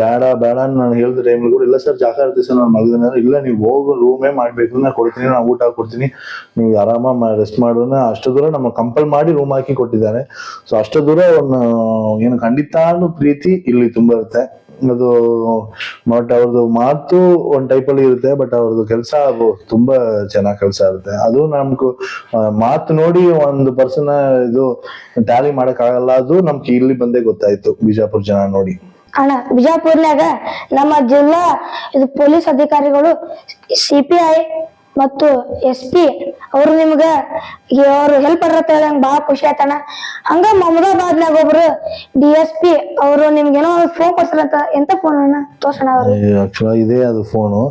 ಬೇಡ ಬೇಡ ನಾನು ಹೇಳಿದ ಟೈಮ್ ಕೂಡ ಇಲ್ಲ ಸರ್ ಜಾಗ ಇರ್ತೀವಿ ಸರ್ ನಾನು ಮಲಗಿದ ಇಲ್ಲ, ನೀವು ಹೋಗೋ ರೂಮೇ ಮಾಡ್ಬೇಕು ನಾನು ಕೊಡ್ತೀನಿ ನಾನು ಊಟ ಕೊಡ್ತೀನಿ. ನೀವು ಆರಾಮ ರೆಸ್ಟ್ ಮಾಡೋಣ. ಅಷ್ಟು ದೂರ ನಮ್ಮ ಕಂಪಲ್ ಮಾಡಿ ರೂಮ್ ಹಾಕಿ ಕೊಟ್ಟಿದ್ದಾರೆ. ಸೊ ಅಷ್ಟು ದೂರ ಒಂದು ಏನು ಖಂಡಿತಾನು ಪ್ರೀತಿ ಇಲ್ಲಿ ತುಂಬಾ ಇರುತ್ತೆ ಅದು ಬಟ್ ಅವ್ರದ್ದು ಮಾತು ಒಂದ್ ಟೈಪ್ ಅಲ್ಲಿ ಇರುತ್ತೆ ಬಟ್ ಅವ್ರದ್ದು ಕೆಲಸ ತುಂಬಾ ಚೆನ್ನಾಗಿ ಕೆಲಸ ಇರುತ್ತೆ ಅದು ನಮ್ಗೂ ಮಾತು ನೋಡಿ ಒಂದು ಪರ್ಸನ್ ಇದು ಟ್ಯಾಲಿ ಮಾಡಕ್ ಆಗಲ್ಲ ಅದು ನಮ್ಗೆ ಇಲ್ಲಿ ಬಂದೇ ಗೊತ್ತಾಯ್ತು ಬಿಜಾಪುರ್ ಜನ ನೋಡಿ. ಅಣ್ಣ ಬಿಜಾಪುರ್ನಾಗ ನಮ್ಮ ಜಿಲ್ಲಾ ಇದು ಪೊಲೀಸ್ ಅಧಿಕಾರಿಗಳು ಸಿ, ಪಿ, ಐ ಮತ್ತು ಎಸ್ ಪಿ ಅವರು ನಿಮ್ಗ ಅವ್ರು ಹೆಲ್ಪ್ ಮಾಡತ್ತ ನಂಗೆ ಭಾಳ ಖುಷಿ ಆಯ್ತಣ್ಣ. ಹಂಗ ಮಮದಾಬಾದ್ನಾಗ ಒಬ್ರು ಡಿ ಎಸ್ ಪಿ ಅವರು ನಿಮ್ಗೇನೋ ಫೋನ್ ಕೊಡ್ತಾರಂತ ಎಂತ ಫೋನ್ ತೋರ್ಸಣ ಆಕ್ಚುಲ ಇದೇ ಅದು ಫೋನು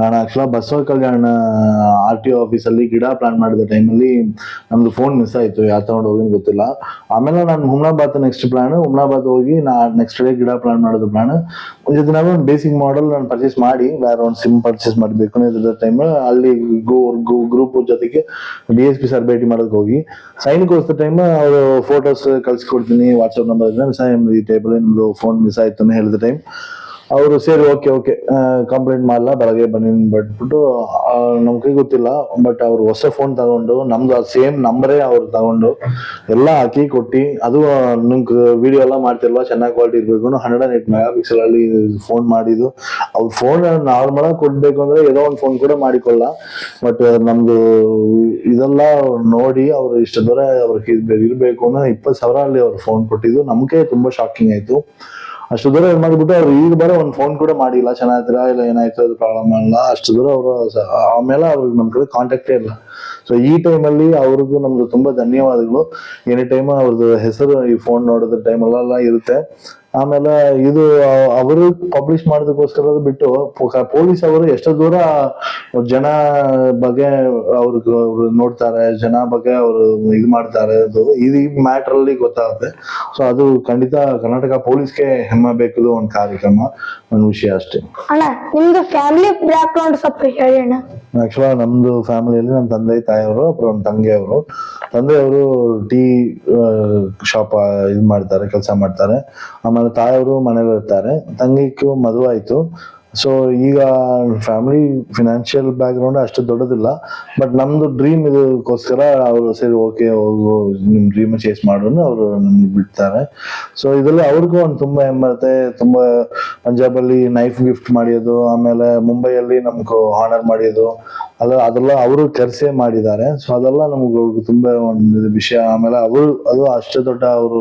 ನಾನು actually Basava Kalyana R T ಆಫೀಸಲ್ಲಿ ಗಿಡ ಪ್ಲಾನ್ ಮಾಡಿದ ಟೈಮಲ್ಲಿ ನಮ್ದು ಫೋನ್ ಮಿಸ್ ಆಯ್ತು, ಯಾರು ತಗೊಂಡು ಹೋಗಿ ಗೊತ್ತಿಲ್ಲ. ಆಮೇಲೆ ನಾನು ಹುಮ್ನಾಬಾದ್ ನೆಕ್ಸ್ಟ್ ಪ್ಲಾನ್ ಹುಮ್ನಾಬಾದ್ ಹೋಗಿ ನಾ ನೆಕ್ಸ್ಟ್ ಡೇ ಗಿಡ ಪ್ಲಾನ್ ಮಾಡೋದು ಪ್ಲಾನ್ ಇದನ್ನ ಒಂದು ಬೇಸಿಕ್ ಮಾಡೆಲ್ ನಾನು ಪರ್ಚೇಸ್ ಮಾಡಿ, ಬೇರೆ ಒಂದು ಸಿಮ್ ಪರ್ಚೇಸ್ ಮಾಡಬೇಕು ಇದ್ದ ಟೈಮ್ ಅಲ್ಲಿ ಗ್ರೂಪ್ ಜೊತೆಗೆ ಡಿ ಎಸ್ ಪಿ ಸರ್ ಭೇಟಿ ಮಾಡೋದಕ್ಕೆ ಹೋಗಿ. ಸೈನ್ ಕೋರ್ಸ್ ಟೈಮ್ ಅವರು ಫೋಟೋಸ್ ಕಳ್ಸಿಕೊಡ್ತೀನಿ ವಾಟ್ಸಪ್ ನಂಬರ್ ಈ ಟೇಬಲ್ ನಿಮ್ದು ಫೋನ್ ಮಿಸ್ ಆಯ್ತು ಹೇಳಿದ ಟೈಮ್ ಅವರು ಸರಿ ಓಕೆ ಓಕೆ ಕಂಪ್ಲೇಂಟ್ ಮಾಡಲ್ಲ ಬೆಳಗ್ಗೆ ಬನ್ನಿ ಬಿಟ್ಬಿಟ್ಟು ನಮ್ಗೆ ಗೊತ್ತಿಲ್ಲ ಬಟ್ ಅವ್ರು ಹೊಸ ಫೋನ್ ತಗೊಂಡು, ನಮ್ದು ಸೇಮ್ ನಂಬರೇ ಅವ್ರು ತಗೊಂಡು, ಎಲ್ಲ ಹಾಕಿ ಕೊಟ್ಟು, ಅದು ನಿಮ್ಗೆ ವಿಡಿಯೋ ಎಲ್ಲ ಮಾಡ್ತಿಲ್ವಾ, ಚೆನ್ನಾಗಿ ಕ್ವಾಲಿಟಿ ಇರ್ಬೇಕು hundred and eight mega pixel ಅಲ್ಲಿ ಫೋನ್ ಮಾಡಿದ್ದು. ಅವ್ರ ಫೋನ್ ನಾರ್ಮಲ್ ಆಗಿ ಕೊಡ್ಬೇಕು ಅಂದ್ರೆ ಏನೋ ಒಂದು ಫೋನ್ ಕೂಡ ಮಾಡಿಕೊಳ್ಳ ಬಟ್ ನಮ್ದು ಇದೆಲ್ಲ ನೋಡಿ, ಅವ್ರು ಇಷ್ಟು ದೂರ ಅವ್ರಿಗೆ ಇರ್ಬೇಕು ಅನ್ನೋ ಇಪ್ಪತ್ತು ಸಾವಿರ ಅಲ್ಲಿ ಅವ್ರು ಫೋನ್ ಕೊಟ್ಟಿದ್ದು. ನಮ್ಗೆ ತುಂಬಾ ಶಾಕಿಂಗ್ ಆಯ್ತು. ಅಷ್ಟು ದೂರ ಏನ್ ಮಾಡ್ಬಿಟ್ಟು ಅವ್ರು ಈಗ ಬರೋ ಒಂದು ಫೋನ್ ಕೂಡ ಮಾಡಿಲ್ಲ, ಚೆನ್ನಾಗಿದ್ದೀರಾ ಇಲ್ಲ ಏನಾಯ್ತು, ಅದು ಪ್ರಾಬ್ಲಮ್ ಅಲ್ಲ ಅಷ್ಟು ದೂರ ಅವರು ಆಮೇಲೆ ಅವ್ರಿಗೆ ನಮ್ಮ ಕಡೆ ಕಾಂಟ್ಯಾಕ್ಟೇ ಇಲ್ಲ. ಸೊ ಈ ಟೈಮಲ್ಲಿ ಅವ್ರಿಗೂ ನಮ್ದು ತುಂಬಾ ಧನ್ಯವಾದಗಳು. ಎನಿ ಟೈಮ್ ಅವ್ರದ್ದು ಹೆಸರು ಈ ಫೋನ್ ನೋಡಿದ ಟೈಮಲ್ಲೆಲ್ಲ ಇರುತ್ತೆ. ಆಮೇಲೆ ಇದು ಅವರು ಪಬ್ಲಿಷ್ ಮಾಡೋದಕ್ಕೋಸ್ಕರ ಬಿಟ್ಟು ಪೊಲೀಸ್ ಅವರು ಎಷ್ಟೋ ದೂರ ಜನ ಬಗ್ಗೆ ಅವ್ರಿಗೆ ಅವರು ನೋಡ್ತಾರೆ ಜನ ಬಗ್ಗೆ ಅವರು ಇದು ಮಾಡ್ತಾರೆ ಅದು ಇದು ಮ್ಯಾಟರ್ ಅಲ್ಲಿ ಗೊತ್ತಾಗುತ್ತೆ. ಸೊ ಅದು ಖಂಡಿತ ಕರ್ನಾಟಕ ಪೊಲೀಸ್ಗೆ ಹೆಮ್ಮೆ ಬೇಕು ಒಂದು ಕಾರ್ಯಕ್ರಮ ಒಂದು ವಿಷಯ ಅಷ್ಟೇ. ಅಣ್ಣ ನಿಮ್ದು ಫ್ಯಾಮಿಲಿ ಬ್ಯಾಕ್ ಗ್ರೌಂಡ್ ಸ್ವಲ್ಪ ಹೇಳಿ ಅಣ್ಣ. ನಮ್ದು ಫ್ಯಾಮಿಲಿಯಲ್ಲಿ ನಮ್ಮ ತಂದೆ ತಾಯಿಯವರು ಅಪ್ಪ ತಂಗಿಯವರು. ತಂದೆಯವರು ಟೀ ಶಾಪ್ ಇದು ಮಾಡ್ತಾರೆ ಕೆಲಸ ಮಾಡ್ತಾರೆ. ಆಮೇಲೆ ತಾಯಿಯವರು ಮನೇಲಿ ಇರ್ತಾರೆ. ತಂಗಿಗೂ ಮದುವೆ ಆಯ್ತು. ಸೊ ಈಗ ಫ್ಯಾಮಿಲಿ ಫಿನಾನ್ಷಿಯಲ್ ಬ್ಯಾಕ್ ಗ್ರೌಂಡ್ ಅಷ್ಟು ದೊಡ್ಡದಿಲ್ಲ. ಬಟ್ ನಮ್ದು ಡ್ರೀಮ್ ಇದಕ್ಕೋಸ್ಕರ ಅವರು ಸರಿ ಓಕೆ ಹೋಗು, ನಿಮ್ ಡ್ರೀಮ್ ಚೇಸ್ ಮಾಡೋನು ಅವರು ನಮ್ಗೆ ಬಿಡ್ತಾರೆ. ಸೊ ಇದರಲ್ಲಿ ಅವ್ರಿಗೂ ಒಂದು ತುಂಬಾ ತುಂಬಾ ಪಂಜಾಬ್ ಅಲ್ಲಿ ನೈಫ್ ಗಿಫ್ಟ್ ಮಾಡಿಯೋದು ಆಮೇಲೆ ಮುಂಬೈಯಲ್ಲಿ ನಮ್ಗೆ ಹಾನರ್ ಮಾಡಿಯೋದು ಅಲ್ಲ, ಅದೆಲ್ಲ ಅವರು ಕರೆಸೆ ಮಾಡಿದ್ದಾರೆ. ಸೊ ಅದೆಲ್ಲ ನಮ್ಗೆ ತುಂಬಾ ಒಂದು ವಿಷಯ. ಆಮೇಲೆ ಅವರು, ಅದು ಅಷ್ಟೇ ದೊಡ್ಡ ಅವರು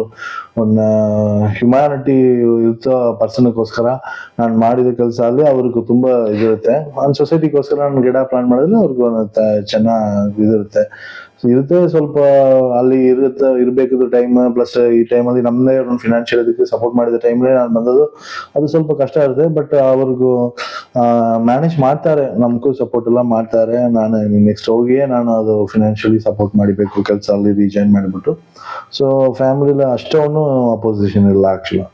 ಒಂದು ಹ್ಯುಮ್ಯಾನಿಟಿ ಇರ್ತ ಪರ್ಸನ್ಗೋಸ್ಕರ ನಾನು ಮಾಡಿದ ಕೆಲಸ ಅಲ್ಲಿ ಅವ್ರಿಗೂ ತುಂಬಾ ಇದಿರುತ್ತೆ. ಒಂದು ಸೊಸೈಟಿಗೋಸ್ಕರ ನಾನು ಗಿಡ ಪ್ಲಾನ್ ಮಾಡಿದ್ರೆ ಅವ್ರಿಗೂ ಚೆನ್ನಾಗಿ ಇದಿರುತ್ತೆ. ಇರುತ್ತೆ ಸ್ವಲ್ಪ ಅಲ್ಲಿ ಇರುತ್ತೆ ಇರಬೇಕಿದ್ರು ಟೈಮ್ ಪ್ಲಸ್ ಈ ಟೈಮಲ್ಲಿ ನಮ್ಮದೇ ಒಂದು ಫಿನಾನ್ಷಿಯಲ್ ಇದಕ್ಕೆ ಸಪೋರ್ಟ್ ಮಾಡಿದ ಟೈಮ್ಲೇ ನಾನು ಬಂದದ್ದು, ಅದು ಸ್ವಲ್ಪ ಕಷ್ಟ ಇರುತ್ತೆ. ಬಟ್ ಅವ್ರಿಗೂ ಮ್ಯಾನೇಜ್ ಮಾಡ್ತಾರೆ. ನಮಗೂ ಸಪೋರ್ಟ್ ಎಲ್ಲ ಮಾಡ್ತಾರೆ. ನಾನು ನೆಕ್ಸ್ಟ್ ಹೋಗಿಯೇ ನಾನು ಅದು ಫಿನಾನ್ಷಿಯಲಿ ಸಪೋರ್ಟ್ ಮಾಡಬೇಕು ಕೆಲಸ ಅಲ್ಲಿ ರಿಜೈನ್ ಮಾಡಿಬಿಟ್ಟು ಸೊ ಫ್ಯಾಮಿಲಿಲಿ ಅಷ್ಟೊಂದು ಅಪೋಸಿಷನ್ ಇಲ್ಲ ಆಕ್ಚುಲಿ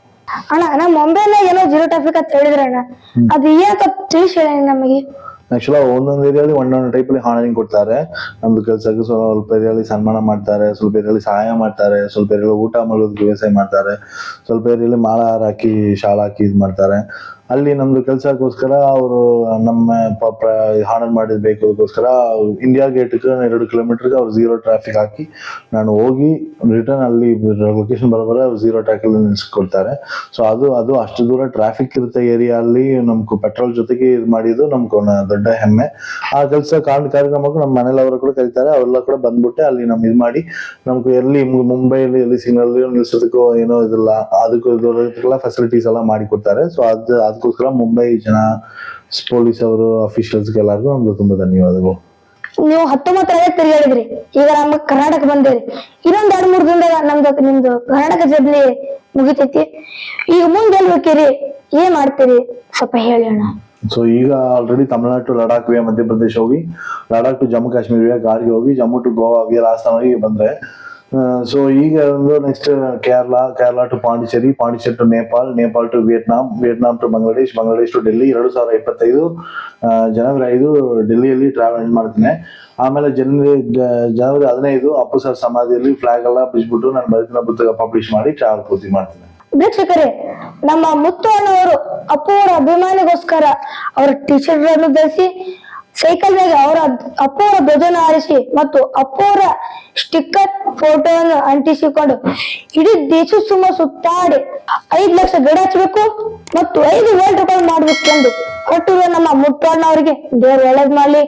ಅಣ್ಣ ನಮ್ಮ ಮುಂಬೈನಾಗ ಏನೋ ಜೀರೋ ಟ್ರಾಫಿಕ್ ಅಂತ ಹೇಳಿದ್ರಣ್ಣ ಅದು ಏನಂತ ತಿಳಿಸಿ ಹೇಳಿ ನಮಗೆ. ಆಕ್ಚುಲಿ ಒಂದೊಂದು ಏರಿಯಾಲಿ ಒಂದೊಂದು ಟೈಪಲ್ಲಿ ಹಾನರಿಂಗ್ ಕೊಡ್ತಾರೆ. ನಮ್ದು ಕೆಲಸಕ್ಕೆ ಸ್ವಲ್ಪ ಏರಿಯಾಲಿ ಸನ್ಮಾನ ಮಾಡ್ತಾರೆ ಸ್ವಲ್ಪ ಏರಿಯಲ್ಲಿ ಸಹಾಯ ಮಾಡ್ತಾರೆ ಸ್ವಲ್ಪ ಏರಿಯಲ್ಲಿ ಊಟ ಮಾಡೋದಕ್ಕೆ ವ್ಯವಸಾಯ ಮಾಡ್ತಾರೆ ಸ್ವಲ್ಪ ಏರಿಯಲ್ಲಿ ಮಾಳ ಹಾಕಿ ಶಾಲಾ ಹಾಕಿ ಇದು ಮಾಡ್ತಾರೆ. ಅಲ್ಲಿ ನಮ್ದು ಕೆಲಸಕ್ಕೋಸ್ಕರ ಅವರು ನಮ್ಮ ಹಾನರ್ ಮಾಡಿದ ಬೇಕೋಸ್ಕರ ಇಂಡಿಯಾ ಗೇಟ್ಗೆ ಎರಡು ಕಿಲೋಮೀಟರ್ಗೆ ಅವ್ರು ಝೀರೋ ಟ್ರಾಫಿಕ್ ಹಾಕಿ ನಾನು ಹೋಗಿ ರಿಟರ್ನ್ ಅಲ್ಲಿ ಲೊಕೇಶನ್ ಬರೋಬರ ಅವ್ರು ಝೀರೋ ಟ್ರಾಫಿಕ್ ನಿಲ್ಸ್ಕೊಡ್ತಾರೆ. ಸೊ ಅದು ಅದು ಅಷ್ಟು ದೂರ ಟ್ರಾಫಿಕ್ ಇರುತ್ತೆ ಏರಿಯಾ ಅಲ್ಲಿ ನಮ್ಗೆ ಪೆಟ್ರೋಲ್ ಜೊತೆಗೆ ಇದು ಮಾಡಿದ್ದು ನಮ್ಗೆ ದೊಡ್ಡ ಹೆಮ್ಮೆ. ಆ ಕೆಲಸ ಕಾರಣ ಕಾರ್ಯಕ್ರಮಕ್ಕೂ ನಮ್ಮ ಮನೇಲವರು ಕೂಡ ಕರೀತಾರೆ. ಅವೆಲ್ಲ ಕೂಡ ಬಂದ್ಬಿಟ್ಟೆ ಅಲ್ಲಿ ನಮ್ಮ ಇದು ಮಾಡಿ ನಮ್ಗೆ ಎಲ್ಲಿ ಮುಂಬೈಲಿ ಎಲ್ಲಿ ಸಿಗ್ನಲ್ಲಿ ನಿಲ್ಸೋದಕ್ಕೂ ಏನೋ ಇದಿಲ್ಲ, ಅದಕ್ಕೂ ಫೆಸಿಲಿಟೀಸ್ ಎಲ್ಲ ಮಾಡಿ ಕೊಡ್ತಾರೆ. ಸೊ ಅದು ಅದಕ್ಕೋಸ್ಕರ ಮುಂಬೈ ಜನ ಪೊಲೀಸ್ ಅವರು ಅಫಿಷಿಯಲ್ಸ್ ಎಲ್ಲರಿಗೂ ನಮ್ದು ತುಂಬಾ ಧನ್ಯವಾದಗಳು. ನೀವು ಹತ್ತೊಂಬತ್ತರಲ್ಲೇ ತಿರುಗಾಡಿದ್ರಿ. ಈಗ ನಮ್ಮ ಕರ್ನಾಟಕ ಬಂದಿರಿ ಇನ್ನೊಂದ್ ಎರಡ್ ಮೂರ್ ದಿನದಾಗ ನಮ್ದು ನಿಮ್ದು ಕರ್ನಾಟಕ ಜರ್ನಿ ಮುಗಿತೈತಿ. ಈಗ ಮುಂದೆ ಎಲ್ಲಿ ಹೋಗ್ತೀರಿ ಏನ್ ಮಾಡ್ತೀರಿ? ಸ್ವಲ್ಪ ಹೇಳಿ ಅಣ್ಣ. ಸೊ ಈಗ already Tamil Nadu to Ladakh via Madhya Pradesh ಹೋಗಿ ಲಡಾಖ್ ಟು ಜಮ್ಮು ಕಾಶ್ಮೀರ ವಿಯ ಗಾರ್ಗೆ ಹೋಗಿ ಜಮ್ಮು ಟು ಗೋವಾ ವಿಯ ರಾಜಸ್ಥಾನ ಹೋಗಿ ಬಂದ್ರೆ ಸೊ ಈಗ ಒಂದು next Kerala Kerala to Pondicherry Pondicherry to Nepal Nepal to Vietnam Vietnam to Bangladesh Bangladesh to Delhi ಎರಡು ಸಾವಿರದ ಇಪ್ಪತ್ತೈದು ಜನವರಿ ಐದು ಡೆಲ್ಲಿಯಲ್ಲಿ ಟ್ರಾವೆಲ್ ಮಾಡ್ತೀನಿ. ಆಮೇಲೆ ಜನವರಿ ಜನವರಿ ಹದಿನೈದು ಅಪ್ಪು ಸರ್ ಸಮಾಧಿಯಲ್ಲಿ ಫ್ಲಾಗ್ ಎಲ್ಲ ಬಿಚ್ಬಿಟ್ಟು ನಾನು ಬರೆದಿನ ಪುಸ್ತಕ ಪಬ್ಲಿಷ್ ಮಾಡಿ ಟ್ರಾವೆಲ್ ಪೂರ್ತಿ ಮಾಡ್ತೀನಿ. ವೀಕ್ಷಕರೇ, ನಮ್ಮ ಮುತ್ತು ಅಣ್ಣವರು ಅಪ್ಪು ಅವರ ಅಭಿಮಾನಿಗೋಸ್ಕರ ಅವರ ಟೀಚರ್ ಅನ್ನು ಧರಿಸಿ ಸೈಕಲ್ ಮೇಲೆ ಅವರ ಅಪ್ಪೋರ ಧ್ವಜನ ಆರಿಸಿ ಮತ್ತು ಅಪ್ಪೋರ ಸ್ಟಿಕ್ಕರ್ ಫೋಟೋವನ್ನು ಅಂಟಿಸಿಕೊಂಡು ಇಡೀ ದೇಶ ಸುಮ್ಮ ಸುತ್ತಾಡಿ ಐದು ಲಕ್ಷ ಗಿಡ ಹಚ್ಚಬೇಕು ಮತ್ತು ಐದು ವರ್ಲ್ಡ್ ರೆಕಾರ್ಡ್ ಮಾಡಬೇಕು ಎಂದು ಕೊಟ್ಟಿರುವ ನಮ್ಮ ಮುಟ್ಟಣ್ಣ ಅವರಿಗೆ ದೇವರು ಒಳ್ಳೇದ್ ಮಾಡ್ಲಿ.